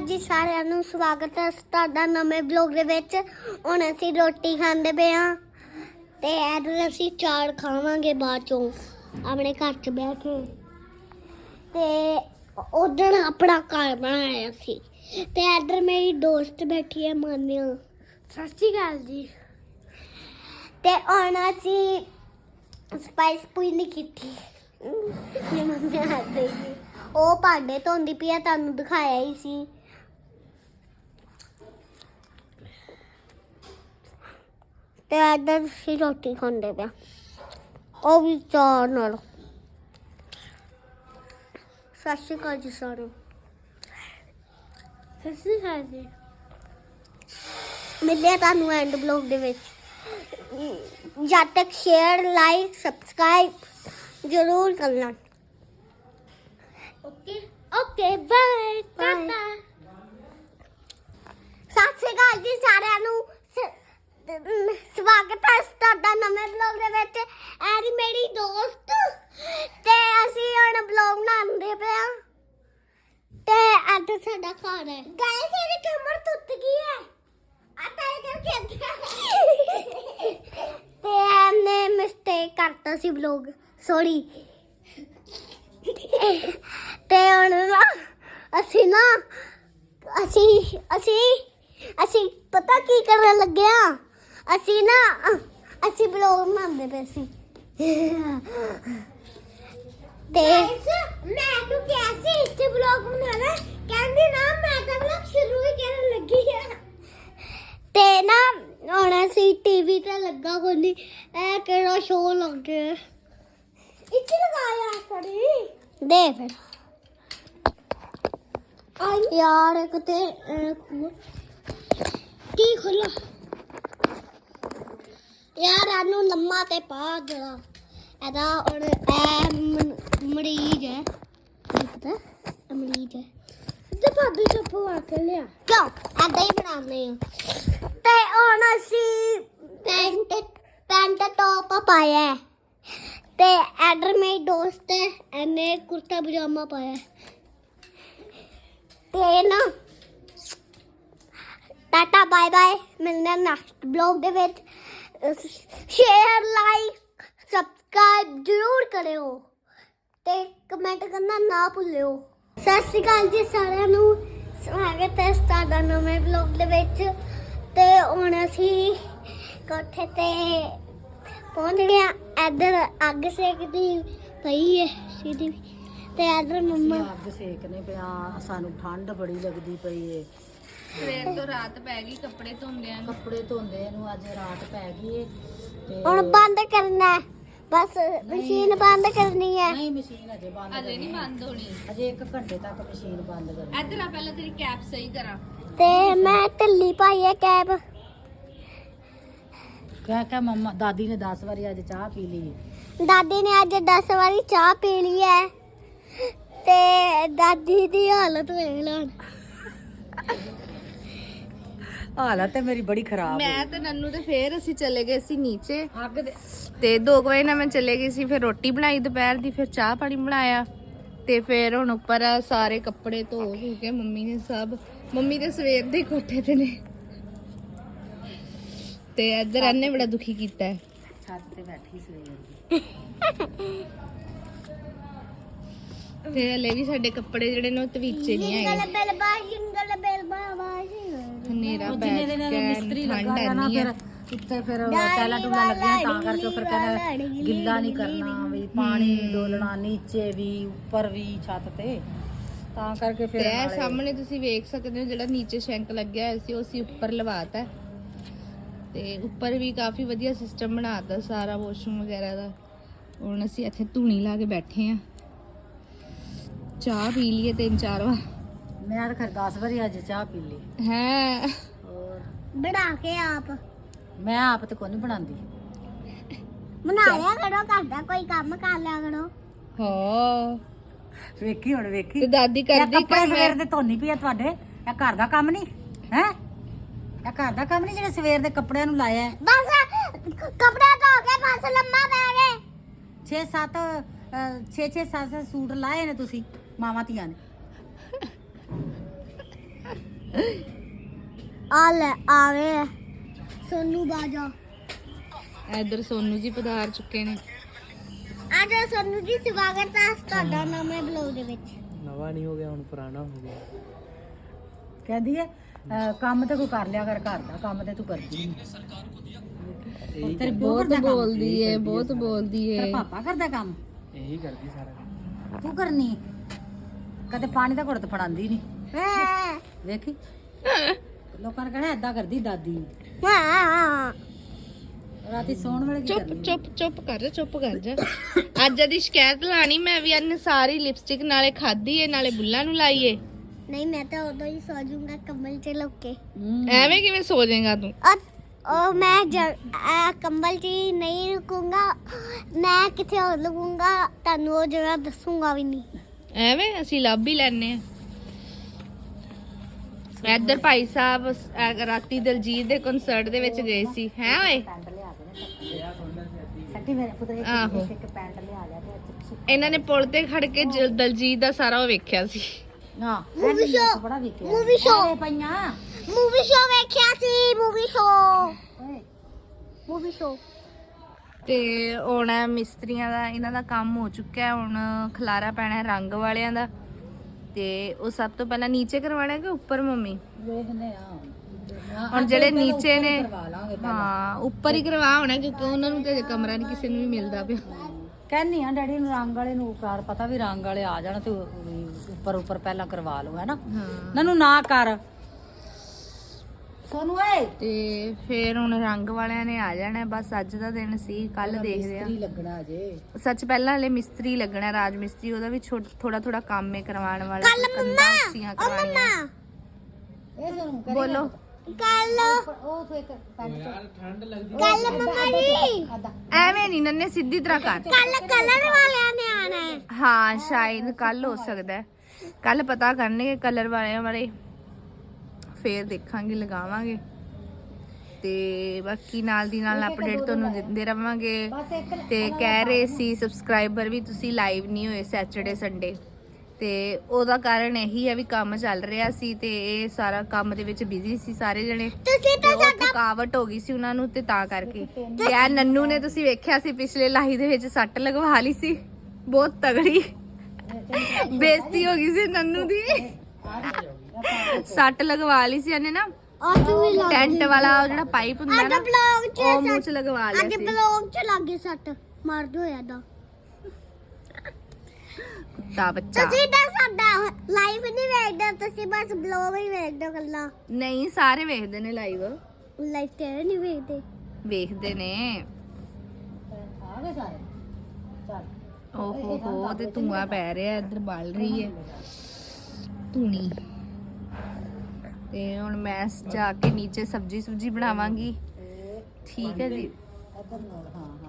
ਜੀ ਸਾਰਿਆਂ ਨੂੰ ਸਵਾਗਤ ਹੈ ਤੁਹਾਡਾ ਨਵੇਂ ਬਲੌਗ ਦੇ ਵਿੱਚ। ਹੁਣ ਅਸੀਂ ਰੋਟੀ ਖਾਂਦੇ ਪਏ ਤੇ ਅੱਜ ਅਸੀਂ ਚਾਰ ਖਾਵਾਂਗੇ ਬਾਅਦ ਚੋਂ। ਆਪਣੇ ਘਰ 'ਚ ਬਹਿ ਕੇ। ਤੇ ਉਧਰ ਆਪਣਾ ਘਰ ਬਣਾਇਆ ਸੀ। ਤੇ ਇੱਧਰ ਮੇਰੀ ਦੋਸਤ ਬੈਠੀ ਹੈ ਮਾਨਿਆ। ਸਤਿ ਸ਼੍ਰੀ ਅਕਾਲ ਜੀ। ਤੇ ਹੁਣ ਅਸੀਂ ਸਪਾਈਸ ਪੂਈ ਨਹੀਂ ਕੀਤੀ। ਮੇਰੀ ਮੰਮੀ ਹੱਸਦੇ ਸੀ ਉਹ ਭਾਂਡੇ ਧੋਂਦੀ ਪਈ ਆ ਤੁਹਾਨੂੰ ਦਿਖਾਇਆ ਹੀ ਸੀ। ਤੇ ਇੱਧਰ ਅਸੀਂ ਰੋਟੀ ਖਾਂਦੇ ਪਿਆ ਉਹ ਵੀ ਚਾਰ ਨਾਲ। ਸਤਿ ਸ਼੍ਰੀ ਅਕਾਲ ਜੀ ਸਾਰਿਆਂ ਸਤਿ ਸ਼੍ਰੀ ਅਕਾਲ ਜੀ। ਮਿਲਦੇ ਆ ਤੁਹਾਨੂੰ ਐਂਡ ਬਲੌਗ ਦੇ ਵਿੱਚ। ਜਦ ਤੱਕ ਸ਼ੇਅਰ ਲਾਈਕ ਸਬਸਕ੍ਰਾਈਬ ਜ਼ਰੂਰ ਕਰਨਾ। ਓਕੇ ਓਕੇ ਬਾਏ ਟਾਟਾ ਸਤਿ ਸ਼੍ਰੀ ਅਕਾਲ ਜੀ ਸਾਰਿਆਂ ਨੂੰ। ਸਵਾਗਤ ਹੈ ਤੁਹਾਡਾ ਨਵੇਂ ਬਲੌਗ ਦੇ ਵਿੱਚ। ਐਰੀ ਮੇਰੀ ਦੋਸਤ। ਤੇ ਅਸੀਂ ਹੁਣ ਬਲੌਗ ਬਣਾਉਂਦੇ ਪਏ ਆ ਤੇ ਅੱਜ ਸਾਡਾ ਘਰ ਹੈ। ਗਾਇਸ ਇਹਦੀ ਕਮਰ ਟੁੱਟ ਗਈ ਹੈ। ਆਤਾ ਇਹ ਕਰਕੇ ਤੇ ਇਹਨੇ ਮਿਸਟੇਕ ਕਰਤਾ ਸੀ ਬਲੌਗ ਸੌਰੀ ਤੇ ਹੁਣ ਨਾ, ਅਸੀਂ ਨਾ, ਅਸੀਂ ਅਸੀਂ ਅਸੀਂ ਪਤਾ ਕੀ ਕਰਨ ਲੱਗੇ ਆ ਅਸੀਂ ਨਾ ਅਹ, ਅਸੀਂ ਬਲੌਗ ਬਣਾਉਂਦੇ ਪਏ ਸੀ। ਤੇ ਮੈਂ ਨੂੰ ਕਿਹਾ ਸੀ ਇੱਥੇ ਬਲੌਗ ਬਣਾਣਾ ਕਹਿੰਦੀ ਨਾ ਮੈਂ ਤਾਂ ਬਲੌਗ ਸ਼ੁਰੂ ਹੀ ਕਰਨ ਲੱਗੀ ਆ। ਤੇ ਨਾ ਹੁਣ ਅਸੀਂ ਟੀਵੀ ਤੇ ਲੱਗਾ ਕੋਈ ਨਹੀਂ ਇਹ ਕਿਹੜਾ ਸ਼ੋਅ ਲੱਗੇ? ਇੱਥੇ ਲਗਾਇਆ ਕਰੀ ਦੇ ਫਿਰ ਆਈ। ਯਾਰ ਇੱਕ ਤੇ ਅਹ, ਖੋਲ। ਕੀ ਖੋਲਾ ਯਾਰ, ਇਹਨੂੰ ਲੰਮਾ ਤੇ ਪਾ ਜਰਾ। ਇਹਦਾ ਹੁਣ ਇਹ ਮਰੀਜ਼ ਹੈ। ਤੁਹਾਨੂੰ ਪਤਾ, ਇਹ ਹੈ। ਤੇ ਭਾਬੀ ਚੁੱਪ ਆ ਕੇ ਲਿਆ। ਕਿਉਂ? ਐਦਾਂ ਹੀ ਬਣਾਉਂਦੇ ਆ। ਤੇ ਹੁਣ ਅਸੀਂ ਪੈਂਟ ਪੈਂਟ ਟੌਪ ਪਾਇਆ ਤੇ ਐਡਰ ਮੇਰੀ ਦੋਸਤ ਹੈ, ਇਹਨੇ ਕੁਰਤਾ ਪਜਾਮਾ ਪਾਇਆ ਹੈ। ਤੇ ਨਾ, ਟਾਟਾ ਬਾਏ ਬਾਏ ਮਿਲਣਾ ਨੈਕਸਟ ਬਲੌਗ ਦੇ ਵਿੱਚ। ਸ਼ੇਅਰ ਲਾਈਕ ਸਬਸਕ੍ਰਾਈਬ ਜ਼ਰੂਰ ਕਰਿਓ ਤੇ ਕਮੈਂਟ ਕਰਨਾ ਨਾ ਭੁੱਲਿਓ ਸਤਿ ਸ਼੍ਰੀ ਅਕਾਲ ਜੀ ਸਾਰਿਆਂ ਨੂੰ ਸਵਾਗਤ ਹੈ ਤੁਹਾਡਾ ਨਵੇਂ ਬਲੌਗ ਦੇ ਵਿੱਚ ਤੇ ਹੁਣ ਅਸੀਂ ਕੋਠੇ ਤੇ ਪਹੁੰਚ ਗਏ ਹਾਂ। ਇੱਧਰ ਅੱਗ ਸੇਕਦੀ ਪਈ ਹੈ ਸਿੱਧੀ ਤੇ ਇੱਧਰ ਮੰਮਾ ਅੱਗ ਸੇਕਨੇ ਪਿਆ ਸਾਨੂੰ ਠੰਡ ਬੜੀ ਲੱਗਦੀ ਪਈ ਏ ਸਵੇਰ ਤੋਂ ਰਾਤ ਪੈ ਗਈ ਕੱਪੜੇ ਧੋਂਦਿਆਂ ਨੂੰ। ਕੱਪੜੇ ਧੋਂਦੇ ਨੂੰ ਅੱਜ ਰਾਤ ਪੈ ਗਈ ਏ ਤੇ ਹੁਣ ਬੰਦ ਕਰਨਾ ਹੈ। ਬਸ ਮਸ਼ੀਨ ਬੰਦ ਕਰਨੀ ਹੈ। ਨਹੀਂ ਮਸ਼ੀਨ ਅਜੇ ਬੰਦ ਅਜੇ ਨਹੀਂ ਬੰਦ ਹੋਣੀ। ਅਜੇ 1 ਘੰਟੇ ਤੱਕ ਮਸ਼ੀਨ ਬੰਦ ਕਰਨੀ ਇੱਧਰ ਆ ਪਹਿਲਾਂ ਤੇਰੀ ਕੈਪ ਸਹੀ ਕਰਾਂ। ਤੇ ਮੈਂ ਢਿੱਲੀ ਪਾਈ ਹੈ ਕੈਬ ਕਹਿ ਕਹਿ ਮੰਮਾ ਦਾਦੀ ਨੇ 10 ਵਾਰੀ ਅੱਜ ਚਾਹ ਪੀ ਲਈ ਏ। ਦਾਦੀ ਨੇ ਅੱਜ 10 ਵਾਰੀ ਚਾਹ ਪੀ ਲਈ ਹੈ। ਤੇ ਦਾਦੀ ਦੀ ਹਾਲਤ ਵੇਖ ਲਓ ਹਾਲਤ ਤੇ ਮੇਰੀ ਬੜੀ ਖਰਾਬ ਮੈਂ ਤੇ ਨੰਨੂ ਤੇ ਫੇਰ ਅਸੀਂ ਚਲੇ ਗਏ ਸੀ ਨੀਚੇ। ਅੱਗ ਦੇ ਤੇ 2 ਵਜੇ ਨਾਲ ਮੈਂ ਚਲੇ ਗਈ ਸੀ ਫਿਰ ਰੋਟੀ ਬਣਾਈ ਦੁਪਹਿਰ ਦੀ ਫਿਰ ਚਾਹ ਪਾਣੀ ਬਣਾਇਆ। ਤੇ ਫਿਰ ਹੁਣ ਉੱਪਰ ਸਾਰੇ ਕੱਪੜੇ ਧੋ ਧੂ ਕੇ ਮੰਮੀ ਨੇ ਸਭ ਮੰਮੀ ਤੇ ਸਵੇਰ ਦੇ ਹੀ ਕੋਠੇ ਤੇ ਨੇ। ਤੇ ਇੱਧਰ ਇਹਨੇ ਬੜਾ ਦੁਖੀ ਕੀਤਾ ਹੈ। ਛੱਤ ਤੇ ਬੈਠੀ ਸਵੇਰ ਦੀ। ਤੇ ਹਲੇ ਵੀ ਸਾਡੇ ਕੱਪੜੇ ਜਿਹੜੇ ਨੇ ਉਹ ਤਵੀਚੇ ਨਹੀਂ ਜਿੰਗਲ ਹਨੇਰਾ ਪੈ ਜਿੰਨੇ ਦਿਨ ਚੁੱਕਾ ਹੈ, ਮਿਸਤਰੀ ਠੰਡ ਲੱਗਾ ਰਿਹਾ ਨਾ ਇੰਨੀ ਹੈ। ਫਿਰ ਉੱਤੇ ਫਿਰ ਟੈਲਾ ਟੂਲਾ ਲੱਗੀਆਂ ਤਾਂ ਕਰਕੇ ਫਿਰ ਕਹਿੰਦਾ ਗਿੱਲਾ ਨਹੀਂ ਕਰਨਾ ਵੀ ਪਾਣੀ ਡੋਲਣਾ ਨੀਚੇ ਵੀ ਉੱਪਰ ਵੀ ਛੱਤ ਤੇ। ਤਾਂ ਕਰਕੇ ਤੇ ਫਿਰ ਇਹ ਨਾਲੇ- ਸਾਹਮਣੇ ਤੁਸੀਂ ਵੇਖ ਸਕਦੇ ਹੋ ਜਿਹੜਾ ਨੀਚੇ ਸ਼ੈਂਕ ਲੱਗਿਆ ਹੋਇਆ ਸੀ ਉਹ ਅਸੀਂ ਉੱਪਰ ਲਵਾਤਾ। ਤੇ ਉੱਪਰ ਵੀ ਕਾਫੀ ਵਧੀਆ ਸਿਸਟਮ ਬਣਾਤਾ ਸਾਰਾ ਵਾਸ਼ਰੂਮ ਵਗੈਰਾ ਦਾ। ਹੁਣ ਅਸੀਂ ਇੱਥੇ ਧੂਣੀ ਲਾ ਕੇ ਬੈਠੇ ਆ ਚਾਹ ਪੀ ਲਈਏ ਤਿੰਨ ਚਾਰ ਵਾਰ। ਮੈਂ ਤਾਂ ਖਰ 10 ਵਾਰੀ ਅੱਜ ਚਾਹ ਪੀ ਲਈ। ਹੈ। ਹੋਰ? ਬਣਾ ਕੇ ਆਪ। ਮੈਂ ਆਪ ਤੇ ਕੋਈ ਨਹੀਂ ਬਣਾਉਂਦੀ। ਬਣਾ ਲਿਆ ਕਰੋ ਘਰ ਦਾ ਕੋਈ ਕੰਮ ਕਰ ਲਿਆ ਕਰੋ। ਹਾਂ। ਵੇਖੀ ਹੁਣ ਵੇਖੀ। ਤੇ ਦਾਦੀ ਇਹ ਕਰਦੀ ਕੱਪੜੇ ਕੰਮ। ਸਵੇਰ ਦੇ ਧੋਨੀ ਪਈ ਆ ਤੁਹਾਡੇ। ਇਹ ਘਰ ਦਾ ਕੰਮ ਨਹੀਂ ਹੈ? ਇਹ ਘਰ ਦਾ ਕੰਮ ਨਹੀਂ ਜਿਹੜੇ ਸਵੇਰ ਦੇ ਕੱਪੜਿਆਂ ਨੂੰ ਲਾਇਆ? ਬਸ ਕਪੜਾ ਧੋ ਕੇ ਬਸ ਲੰਮਾ ਪੈ ਗਏ। 6 7 6 6 7 ਸੂਟ ਲਾਏ ਨੇ ਤੁਸੀਂ ਮਾਵਾਂ ਧੀਆਂ ਨੇ। ਆ ਲੈ ਆ ਗਏ ਸੋਨੂ ਬਾਜਾ ਇੱਧਰ ਸੋਨੂ ਜੀ ਪਧਾਰ ਚੁੱਕੇ ਨੇ। ਅੱਜ ਸੋਨੂ ਜੀ ਸਵਾਗਤ ਹੈ ਤੁਹਾਡਾ ਨਵੇਂ ਬਲੌਗ ਦੇ ਵਿੱਚ। ਨਵਾਂ ਨਹੀਂ ਹੋ ਗਿਆ ਹੁਣ ਪੁਰਾਣਾ ਹੋ ਗਿਆ। ਕਹਿੰਦੀ ਹੈ ਅਹ, ਕੰਮ ਤੇ ਕੋਈ ਕਰ ਲਿਆ ਕਰ ਘਰ ਦਾ ਕੰਮ ਤੇ ਤੂੰ ਕਰਦੀ ਨਹੀਂ ਤੇਰੀ ਬਹੁਤ ਬੋਲਦੀ ਏ ਬਹੁਤ ਬੋਲਦੀ ਏ ਤੇਰਾ ਪਾਪਾ ਕਰਦਾ ਕੰਮ? ਇਹੀ ਕਰਦੀ ਸਾਰਾ। ਕੰਮ ਤੂੰ ਕਰਨੀ? ਕਦੇ ਪਾਣੀ ਦਾ ਘੁੱਟ ਫੜਾਉਂਦੀ ਨਹੀਂ ਵੇਖੀ? ਲੋਕਾਂ ਨੇ ਕਹਿਣਾ ਏਦਾਂ ਕਰਦੀ ਦਾਦੀ ਹਾਂ ਰਾਤੀ ਸੌਣ ਵੇਲੇ ਕੀ ਚੁੱਪ ਕਰਨੀ? ਚੁੱਪ ਚੁੱਪ ਕਰ ਜਾ ਚੁੱਪ ਕਰ ਜਾ। ਅੱਜ ਦੀ ਸ਼ਿਕਾਇਤ ਲਾਣੀ ਮੈਂ ਵੀ ਇਹਨੇ ਸਾਰੀ ਲਿਪਸਟਿਕ ਨਾਲੇ ਖਾਦੀ ਏ ਨਾਲੇ ਬੁੱਲਾਂ ਨੂੰ ਲਾਈ ਏ। ਨਹੀਂ ਮੈਂ ਤਾਂ ਉਦੋਂ ਹੀ ਸੌ ਜਾਊਂਗਾ ਕੰਬਲ 'ਚ ਲੁੱਕ ਕੇ। ਹੂੰ। ਐਵੇਂ ਕਿਵੇਂ ਸੋ ਜਾਏਗਾ ਤੂੰ? ਔਰ ਉਹ ਮੈਂ ਜ- ਆ ਕੰਬਲ 'ਚ ਹੀ ਨਹੀਂ ਰੁਕੂੰਗਾ ਮੈਂ ਕਿੱਥੇ ਹੋਰ ਲੁਕੂੰਗਾ ਤੁਹਾਨੂੰ ਉਹ ਜਗ੍ਹਾ ਦੱਸੂੰਗਾ ਵੀ ਨਹੀਂ। ਐਵੇਂ ਅਸੀਂ ਲੱਭ ਹੀ ਲੈਨੇ ਆ। ਇੱਧਰ ਭਾਈ ਸਾਹਿਬ ਅਹ ਰਾਤੀ ਦਲਜੀਤ ਦੇ ਕਨਸਰਟ ਦੇ ਵਿੱਚ ਗਏ ਸੀ। ਹੈ ਓਏ? ਸੱਟੀ ਮੇਰੇ ਪੁੱਤਰੇ ਆਹੋ। ਇੱਕ ਪੈਂਟ ਲਿਆ ਲਿਆ ਤੇ ਚਿਪਸ ਇਹਨਾਂ ਨੇ ਪੁਲ ਤੇ ਖੜ ਕੇ ਜ- ਦਲਜੀਤ ਦਾ ਸਾਰਾ ਉਹ ਵੇਖਿਆ ਸੀ। ਹਾਂ Movie show, ਬੜਾ ਵਿਕਿਆ movie show। ਅਰੇ ਪਈਆਂ। ਮੂਵੀ ਸ਼ੋ ਵੇਖਿਆ ਸੀ ਮੂਵੀ ਸ਼ੋ ਓਏ। ਮੂਵੀ ਸ਼ੋ ਤੇ ਹੁਣ ਇਹ ਮਿਸਤਰੀਆਂ ਦਾ ਇਹਨਾਂ ਦਾ ਕੰਮ ਹੋ ਚੁੱਕਾ ਹੈ ਹੁਣ ਖਲਾਰਾ ਪੈਣਾ ਹੈ ਰੰਗ ਵਾਲਿਆਂ ਦਾ। ਤੇ ਉਹ ਸਭ ਤੋਂ ਪਹਿਲਾਂ ਨੀਚੇ ਕਰਵਾਣਾ ਹੈ ਕਿ ਉੱਪਰ ਮੰਮੀ? ਵੇਖਦੇ ਆ ਹੁਣ ਜਿਹੜੇ ਨੀਚੇ ਨੇ ਹਾਂ ਉੱਪਰ ਹੀ ਕਰਵਾ ਹੋਣਾ ਕਿਉਂਕਿ ਉਹਨਾਂ ਨੂੰ ਤੇ ਕਮਰਾ ਨਹੀਂ ਕਿਸੇ ਨੂੰ ਵੀ ਮਿਲਦਾ ਪਿਆ। ਕਹਿੰਨੀ ਆ ਡੈਡੀ ਨੂੰ ਰੰਗ ਵਾਲੇ ਨੂੰ ਕਰ ਪਤਾ ਵੀ ਰੰਗ ਵਾਲੇ ਆ ਜਾਣ ਤੇ ਉੱਪਰ ਉੱਪਰ ਪਹਿਲਾਂ ਕਰਵਾ ਲਓ ਹੈਨਾ ਨਨੂੰ ਨਾ ਕਰ। ਸੋਨੂ ਏ? ਤੇ ਫਿਰ ਹੁਣ ਰੰਗ ਵਾਲਿਆਂ ਨੇ ਆ ਜਾਣਾ। ਬਸ ਅੱਜ ਦਾ ਦਿਨ ਸੀ ਕੱਲ ਦੇਖਦੇ ਆ। ਮਿਸਤਰੀ ਲੱਗਣਾ ਅਜੇ ਸੱਚ ਪਹਿਲਾਂ ਹਲੇ ਮਿਸਤਰੀ ਲੱਗਣਾ ਰਾਜ ਮਿਸਤਰੀ ਉਹਦਾ ਵੀ ਥੋੜਾ ਥੋੜਾ ਕੰਮ ਹੈ ਕਰਵਾਉਣ ਵਾਲਾ ਕੰਧਾਂ ਉੱਚੀਆਂ ਕਰਵਾਉਣੀਆਂ। ਇਹ ਸੋਨੂ ਬੋਲੋ। ਕੱਲ ਉਹ ਤੋਂ ਇੱਕ ਪੈਂਟ ਠੰਡ ਲੱਗਦੀ। ਕੱਲ ਮੰਮਾ ਜੀ। ਐਵੇਂ ਨਹੀਂ ਨੰਨੇ ਸਿੱਧੀ ਤਰ੍ਹਾਂ ਕਰ। ਕੱਲ ਕਲਰ ਵਾਲਿਆਂ ਨੇ ਆਣਾ ਹੈ ਹਾਂ ਸ਼ਾਇਦ ਕੱਲ ਹੋ ਸਕਦਾ ਹੈ ਕੱਲ ਪਤਾ ਕਰਨਗੇ ਕਲਰ ਵਾਲਿਆਂ ਬਾਰੇ। ਫੇਰ ਦੇਖਾਂਗੇ ਲਗਾਵਾਂਗੇ। ਤੇ ਬਾਕੀ ਨਾਲ ਦੀ ਨਾਲ ਅਪਡੇਟ ਤੁਹਾਨੂੰ ਦਿੰਦੇ ਰਵਾਂਗੇ। ਤੇ ਕਹਿ ਰਹੇ ਸੀ ਸਬਸਕ੍ਰਾਈਬਰ ਵੀ ਤੁਸੀਂ ਲਾਈਵ ਨਹੀਂ ਹੋਏ ਸੈਚਰਡੇ ਸੰਡੇ ਤੇ ਉਹਦਾ ਕਾਰਨ ਇਹੀ ਹੈ ਵੀ ਕੰਮ ਚੱਲ ਰਿਹਾ ਸੀ ਤੇ ਇਹ ਸਾਰਾ ਕੰਮ ਦੇ ਵਿੱਚ ਬਿਜ਼ੀ ਸੀ ਸਾਰੇ ਜਣੇ। ਤੁਸੀਂ ਤੇ ਉਹ ਥਕਾਵਟ ਹੋ ਗਈ ਸੀ ਉਹਨਾਂ ਨੂੰ ਤੇ ਤਾਂ ਕਰਕੇ। ਤੇ ਇਹ ਨੰਨੂ ਨੇ ਤੁਸੀਂ ਵੇਖਿਆ ਸੀ ਪਿਛਲੇ ਲਾਈ ਦੇ ਵਿੱਚ ਸੱਟ ਲਗਵਾ ਲਈ ਸੀ। ਬਹੁਤ ਤਗੜੀ। ਬੇਇੱਜ਼ਤੀ ਹੋ ਗਈ ਸੀ ਨੰਨੂ ਦੀ। ਸੱਟ ਲਗਵਾ ਲਈ ਸੀ ਇਹਨੇ ਨਾ। ਅੱਜ ਵੀ ਲੱਗ ਟੈਂਟ ਵਾਲਾ ਉਹ ਜਿਹੜਾ ਪਾਈਪ ਹੁੰਦਾ ਅੱਜ ਨਾ ਬਲੌਗ ਚ ਉਹ ਮੂੰਹ ਚ ਲਗਵਾ ਲਿਆ ਅੱਜ ਬਲੌਗ ਚ ਲੱਗੇ ਸੱਟ। ਮਾਰ ਦੋ ਯਾਦਾ ਕੁੱਤਾ ਬੱਚਾ। ਤੁਸੀਂ ਤਾਂ ਸਾਡਾ ਲਾਈਵ ਨਹੀਂ ਵੇਖਦੇ ਤੁਸੀਂ ਬਸ ਬਲੌਗ ਹੀ ਵੇਖਦੇ ਗੱਲਾਂ। ਨਹੀਂ ਸਾਰੇ ਵੇਖਦੇ ਨੇ ਲਾਈਵ ਲਾਈਵ ਤੇ ਨਹੀਂ ਵੇਖਦੇ। ਵੇਖਦੇ ਨੇ। ਆ ਗਏ ਸਾਰੇ ਚੱਲ ਓਹੋ ਹੋ ਤੇ ਧੂਆ ਪੈ ਰਿਹਾ ਇੱਧਰ ਬਲ ਰਹੀ ਹੈ। ਧੂਣੀ। ਤੇ ਹੁਣ ਮੈਂ ਜਾ ਕੇ ਨੀਚੇ ਸਬਜੀ ਸੁਬਜੀ ਬਣਾਵਾਂਗੀ। ਠੀਕ ਹੈ ਜੀ।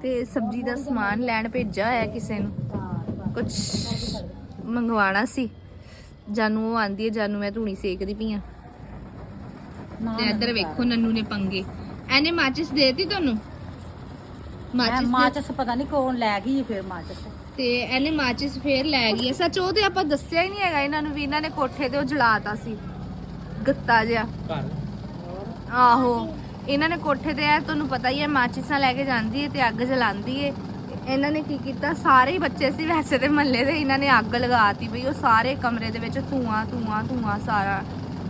ਤੇ ਸਬਜੀ ਦਾ ਸਮਾਨ ਲੈਣ ਭੇਜਿਆ ਹੋਇਆ ਕਿਸੇ ਨੂੰ। ਕੁਝ ਮੰਗਵਾਣਾ ਸੀ। ਜਾਨੂ ਉਹ ਆਂਦੀ ਹੈ ਜਾਨੂ ਮੈਂ ਧੂਣੀ ਸੇਕਦੀ ਪਈ ਆ ਤੇ ਇੱਧਰ ਵੇਖੋ ਨੰਨੂ ਨੇ ਪੰਗੇ। ਐਨੇ ਮਾਚਿਸ ਦੇਤੀ ਤੁਹਾਨੂੰ? ਮਾਚਿਸ ਮਾਚਸ ਪਤਾ ਨਹੀਂ ਕੌਣ ਲੈ ਗਈ ਫਿਰ ਮਾਚਸ। ਤੇ ਇਹਨੇ ਮਾਚਿਸ ਫੇਰ ਲੈ ਗਈ। ਸੱਚ ਉਹ ਤੇ ਆਪਾਂ ਦੱਸਿਆ ਹੀ ਨਹੀਂ ਹੈਗਾ ਇਹਨਾਂ ਨੂੰ ਵੀ ਇਹਨਾਂ ਨੇ ਕੋਠੇ ਤੇ ਉਹ ਜਲਾਤਾ ਸੀ। ਗੱਤਾ ਜਿਹਾ। ਘਰ। ਆਹੋ ਇਹਨਾਂ ਨੇ ਕੋਠੇ ਤੇ ਆ ਤੁਹਾਨੂੰ ਪਤਾ ਹੀ ਹੈ ਮਾਚਿਸਾਂ ਲੈ ਕੇ ਜਾਂਦੀ ਹੈ ਤੇ ਅੱਗ ਜਲਾਉਂਦੀ ਹੈ ਇਹਨਾਂ ਨੇ ਕੀ ਕੀਤਾ? ਸਾਰੇ ਹੀ ਬੱਚੇ ਸੀ ਵੈਸੇ ਤੇ ਮਹੱਲੇ ਦੇ ਇਹਨਾਂ ਨੇ ਅੱਗ ਲਗਾਤੀ ਬਈ ਉਹ ਸਾਰੇ ਕਮਰੇ ਦੇ ਵਿੱਚ ਧੂਆਂ ਧੂਆਂ ਧੂਆਂ ਸਾਰਾ।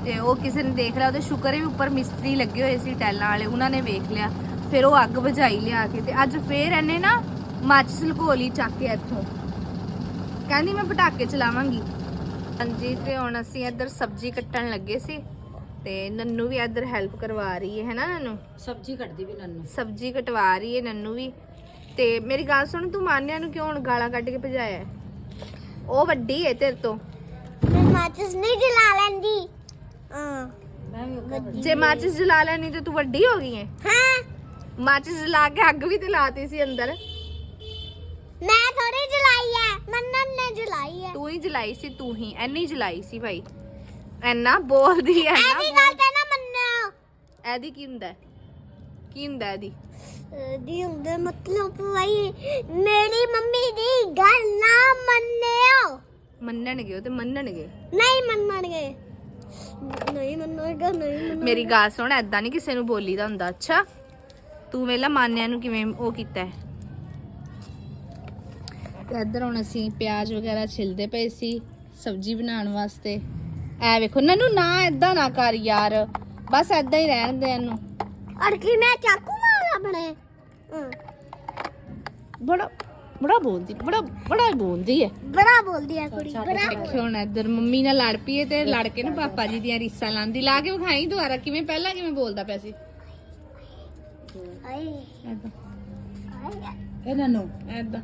ਤੇ ਉਹ ਕਿਸੇ ਨੇ ਦੇਖ ਲਿਆ ਉਹਦੇ ਸ਼ੁਕਰ ਹੈ ਵੀ ਉੱਪਰ ਮਿਸਤਰੀ ਲੱਗੇ ਹੋਏ ਸੀ ਟੈਲਾਂ ਵਾਲੇ ਉਹਨਾਂ ਨੇ ਵੇਖ ਲਿਆ। ਫਿਰ ਉਹ ਅੱਗ ਬੁਝਾਈ ਲਿਆ ਕੇ ਤੇ ਅੱਜ ਫੇਰ ਇਹਨੇ ਨਾ ਮਾਚਿਸ ਲੁਕੋ ਲਈ ਚੱਕ ਕੇ ਇੱਥੋਂ। ਕਹਿੰਦੀ ਮੈਂ ਪਟਾਕੇ ਚਲਾਵਾਂਗੀ। ਹਾਂਜੀ ਤੇ ਹੁਣ ਅਸੀਂ ਇੱਧਰ ਸਬਜ਼ੀ ਕੱਟਣ ਲੱਗੇ ਸੀ ਤੇ ਨੰਨੂ ਵੀ ਇੱਧਰ ਹੈਲਪ ਕਰਵਾ ਰਹੀ ਹੈ ਹੈਨਾ ਨੰਨੂ? ਸਬਜ਼ੀ ਕੱਟਦੀ ਵੀ ਨੰਨੂ। ਸਬਜ਼ੀ ਕਟਵਾ ਰਹੀ ਹੈ ਨੰਨੂ ਵੀ। ਤੇ ਮੇਰੀ ਗੱਲ ਸੁਣ ਤੂੰ ਮਾਨਿਆ ਨੂੰ ਕਿਉਂ ਹੁਣ ਗਾਲਾਂ ਕੱਢ ਕੇ ਭਜਾਇਆ? ਹੈ? ਉਹ ਵੱਡੀ ਹੈ ਤੇਰੇ ਤੋਂ। ਮੈਂ ਮਾਚਸ ਨਹੀਂ ਜਲਾ ਲੈਂਦੀ। ਹਾਂ। ਮੈਂ ਵੀ ਉੱਧਰ ਜੇ ਮਾਚਿਸ ਜਲਾ ਲੈਣੀ ਤੇ ਤੂੰ ਵੱਡੀ ਹੋ ਗਈ ਹੈ? ਹਾਂ। ਮਾਚਿਸ ਜਲਾ ਕੇ ਅੱਗ ਵੀ ਤੇ ਲਾਤੀ ਸੀ ਅੰਦਰ। ਮੈਂ ਮੰਨਨ ਨੇ ਜਲਾਈ ਹੈ। ਤੂੰ ਹੀ ਜਲਾਈ ਸੀ ਤੂੰ ਹੀ ਐਨੀ ਜਲਾਈ ਸੀ ਭਾਈ। ਐਨਾ ਬੋਲਦੀ ਐ ਐਦੀ ਨਾ ਗੱਲ ਤੇ ਨਾ ਮੰਨੋ ਐਦੀ ਕੀ ਹੁੰਦਾ ਹੈ? ਕੀ ਹੁੰਦਾ ਇਹਦੀ ਦੀ ਹੁੰਦੇ ਮਤਲਬ ਭਾਈ ਮੇਰੀ ਮੰਮੀ ਦੀ ਗੱਲ ਨਾ ਮੰਨਿਓ। ਮੰਨਣਗੇ ਉਹ ਤੇ ਮੰਨਣਗੇ। ਨਹੀਂ ਮੰਨਣਗੇ। ਨਹੀਂ ਮੰਨਣਗੇ ਨਹੀਂ ਮੰਨਣਗੇ। ਮੇਰੀ ਗੱਲ ਸੁਣ ਐਦਾਂ ਨਹੀਂ ਕਿਸੇ ਨੂੰ ਬੋਲੀਦਾ ਹੁੰਦਾ। ਅੱਛਾ ਤੂੰ ਵੇਲਾ ਮਾਨਿਆ ਨੂੰ ਕਿਵੇਂ ਉਹ ਕੀਤਾ ਹੈ। ਇੱਧਰ ਹੁਣ ਅਸੀਂ ਪਿਆਜ਼ ਵਗੈਰਾ ਛਿਲਦੇ ਪਏ ਸੀ ਸਬਜ਼ੀ ਬਣਾਉਣ ਵਾਸਤੇ। ਐ ਵੇਖੋ ਨਨੂ ਨਾ ਐਦਾਂ ਨਾ ਕਰ ਯਾਰ ਬਸ ਐਦਾਂ ਹੀ ਰਹਿਣ ਦੇ ਇਹਨੂੰ। ਕੀ ਮੈਂ ਚਾਕੂ ਮਾਰਾ ਬਣੇ ਬੜਾ ਬੜਾ ਬੋਲਦੀ ਬੜਾ ਬੜਾ ਬੋਲਦੀ ਹੈ ਬੜਾ ਬੋਲਦੀ ਹੈ ਕੁੜੀ ਬੜਾ ਦੇਖਿਓ ਹੁਣ ਇੱਧਰ ਮੰਮੀ ਨਾਲ ਲੜ ਪਈਏ ਤੇ ਲੜ ਕੇ ਨਾ ਪਾਪਾ ਜੀ ਦੀਆਂ ਰੀਸਾਂ ਲਾਂਦੀ। ਲਾ ਕੇ ਵਿਖਾਈ ਦੁਬਾਰਾ ਕਿਵੇਂ ਪਹਿਲਾਂ ਕਿਵੇਂ ਬੋਲਦਾ ਪਿਆ ਸੀ? ਆਏ। ਐਦਾਂ ਆਏ। ਇਹ ਨੰਨੂ ਐਦਾਂ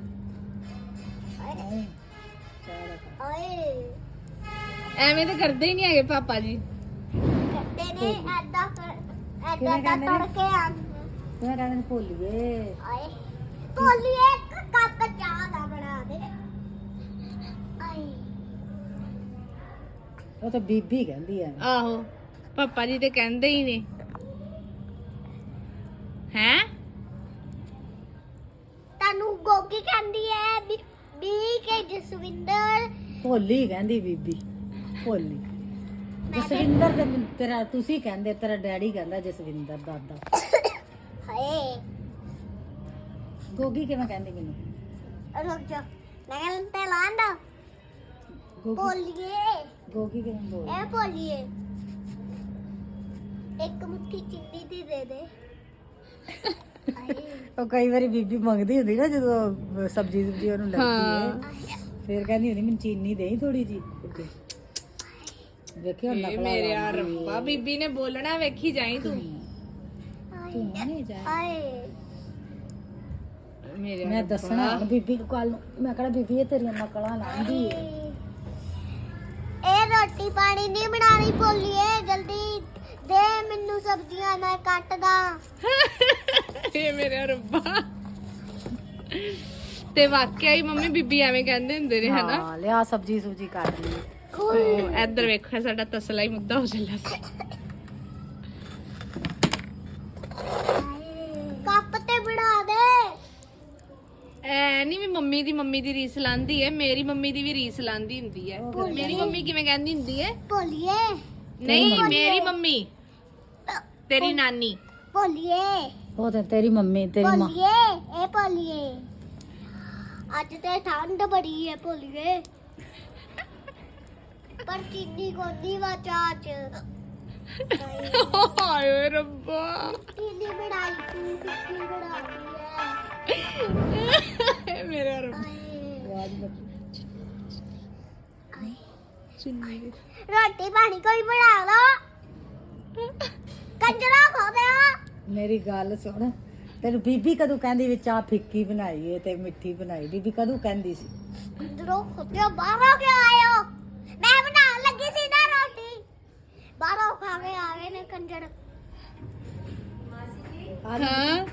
ਐਵੇਂ ਤਾਂ ਕਰਦੇ ਹੀ ਨਹੀਂ ਹੈਗੇ ਪਾਪਾ ਜੀ। ਕਰਦੇ ਨੇ ਐਦਾਂ ਕਰ ਐਦਾਂ ਦਾ ਤੜਕੇ ਆ ਕਿਵੇਂ ਕਹਿੰਦੇ ਨੇ? ਭੋਲੀਏ। ਆਏ। ਕੋਲੀ ਇੱਕ ਕੱਪ ਚਾਹ ਦਾ ਬਣਾ ਦੇ। ਆਏ। ਉਹ ਤਾਂ ਬੀਬੀ ਕਹਿੰਦੀ ਆ। ਆਹੋ ਪਾਪਾ ਜੀ ਤੇ ਕਹਿੰਦੇ ਹੀ ਨੇ। ਹੈ? ਤੈਨੂੰ ਗੋਗੀ ਕਹਿੰਦੀ ਹੈ ਵੀ ਵੀ ਕੇ ਜਸਵਿੰਦਰ ਭੋਲੀ ਕਹਿੰਦੀ ਬੀਬੀ ਭੋਲੀ। ਜਸਵਿੰਦਰ ਤੇ ਤੇਰਾ ਤੁਸੀਂ ਕਹਿੰਦੇ ਤੇਰਾ ਡੈਡੀ ਕਹਿੰਦਾ ਜਸਵਿੰਦਰ ਦਾਦਾ। ਹਾਏ। ਗੋਗੀ ਕਿਵੇਂ ਕਹਿੰਦੀ ਮੈਨੂੰ? ਰੁਕ ਜਾ। ਮੈਂ ਕਹਿੰਦਾ ਤੇ ਲਾਂਦਾ ਗੋਗੀ। ਬੋਲੀਏ ਗੋਗੀ ਕਿਵੇਂ ਬੋਲ ਇਹ ਬੋਲੀਏ ਇੱਕ ਮੁੱਠੀ ਚਿੰਨੀ ਦੀ ਦੇ ਦੇ। ਉਹ ਕਈ ਵਾਰੀ ਬੀਬੀ ਮੰਗਦੀ ਹੁੰਦੀ ਨਾ ਜਦੋਂ ਸਬਜੀ ਸੁਬਜੀ ਉਹਨੂੰ ਲੱਗਦੀ ਹੈ। ਫਿਰ ਕਹਿੰਦੀ ਹੁੰਦੀ ਮੈਨੂੰ ਚੀਨੀ ਦੇਈ ਥੋੜੀ ਜੀ ਵੇਖਿਓ ਨਕਲਾ ਮੇਰੇ ਆ ਰੱਬਾ ਬੀਬੀ ਨੇ ਬੋਲਣਾ ਵੇਖੀ ਜਾਈ ਤੂੰ। ਤੂੰ ਨਹੀਂ ਜਾ ਹਾਏ ਮੇਰੇ ਮੈਂ ਦੱਸਣਾ ਬੀਬੀ ਨੂੰ ਕੱਲ ਨੂੰ। ਮੈਂ ਕਿਹੜਾ ਬੀਬੀ ਇਹ ਤੇਰੀਆਂ ਨਕਲਾਂ ਲਾਉਂਦੀ ਏ? ਇਹ ਰੋਟੀ ਪਾਣੀ ਨਹੀਂ ਬਣਾਣੀ ਬੋਲੀਏ ਜਲਦੀ। ਦੇ ਮੈਨੂੰ ਸਬਜ਼ੀਆਂ ਨਾ ਕੱਟ ਦਾ। ਇਹ ਮੇਰੇ ਰੱਬਾ। ਤੇ ਵਾਕਿਆ ਹੀ ਮੰਮੀ ਬੀਬੀ ਐਵੇਂ ਕਹਿੰਦੇ ਹੁੰਦੇ ਨੇ ਹਨਾ? ਹਾਂ ਲਿਆ ਸਬਜੀ ਸੁਬਜੀ ਕੱਟ ਲਈ। ਉਹ ਇੱਧਰ ਵੇਖੋ ਸਾਡਾ ਤਸਲਾ ਹੀ ਮੁੱਦਾ ਹੋ ਚੱਲਿਆ ਸੀ। ਕੱਪ ਤੇ ਬਣਾ ਦੇ। ਐ ਨਹੀਂ ਵੀ ਮੰਮੀ ਦੀ ਮੰਮੀ ਦੀ ਰੀਸ ਲਾਂਦੀ ਹੈ ਮੇਰੀ ਮੰਮੀ ਦੀ ਵੀ ਰੀਸ ਲਾਂਦੀ ਹੁੰਦੀ ਹੈ ਮੇਰੀ ਮੰਮੀ ਕਿਵੇਂ ਕਹਿੰਦੀ ਹੁੰਦੀ ਹੈ ਭੋਲੀਏ। ਨਹੀਂ ਮੇਰੀ ਮੰਮੀ। ਤੇਰੀ ਨਾਨੀ। ਭੋਲੀਏ। ਉਹ ਤੇ ਤੇਰੀ ਮੰਮੀ ਤੇਰੀ ਮਾਂ। ਭੋਲੀਏ ਇਹ ਭੋਲੀਏ। ਅੱਜ ਤੇ ਠੰਡ ਬੜੀ ਹੈ ਭੋਲੀਏ। ਪਰ ਚੀਨੀ ਕੋਦੀ ਵਾ ਚਾਚ ਹਾਏ ਰੱਬਾ। ਚੀਨੀ ਬਣਾਈ ਤੂੰ ਕਿੱਥੇ ਬਣਾਈ ਹੈ ਮੇਰੇ ਰੱਬਾ। ਰੋਟੀ ਪਾਣੀ ਕੋਈ ਬਣਾ ਲੋ ਕੰਜਰਾ ਖਾ ਦਿਆ ਮੇਰੀ ਗੱਲ ਸੁਣ। ਤੈਨੂੰ ਬੀਬੀ ਕਦੋਂ ਕਹਿੰਦੀ ਵੀ ਚਾਹ ਫਿੱਕੀ ਬਣਾਈਏ ਤੇ ਮਿੱਠੀ ਬਣਾਈ? ਬੀਬੀ ਕਦੋਂ ਕਹਿੰਦੀ ਸੀ? ਅੰਦਰੋਂ ਖੁੱਦਿਓ ਬਾਹਰੋਂ ਕਿਉਂ ਆਇਓ? ਮੈਂ ਬਣਾਉਣ ਲੱਗੀ ਸੀ ਨਾ ਰੋਟੀ। ਬਾਹਰੋਂ ਖਾ ਕੇ ਆ ਗਏ ਨੇ ਕੰਜਰ। ਹਾਂ।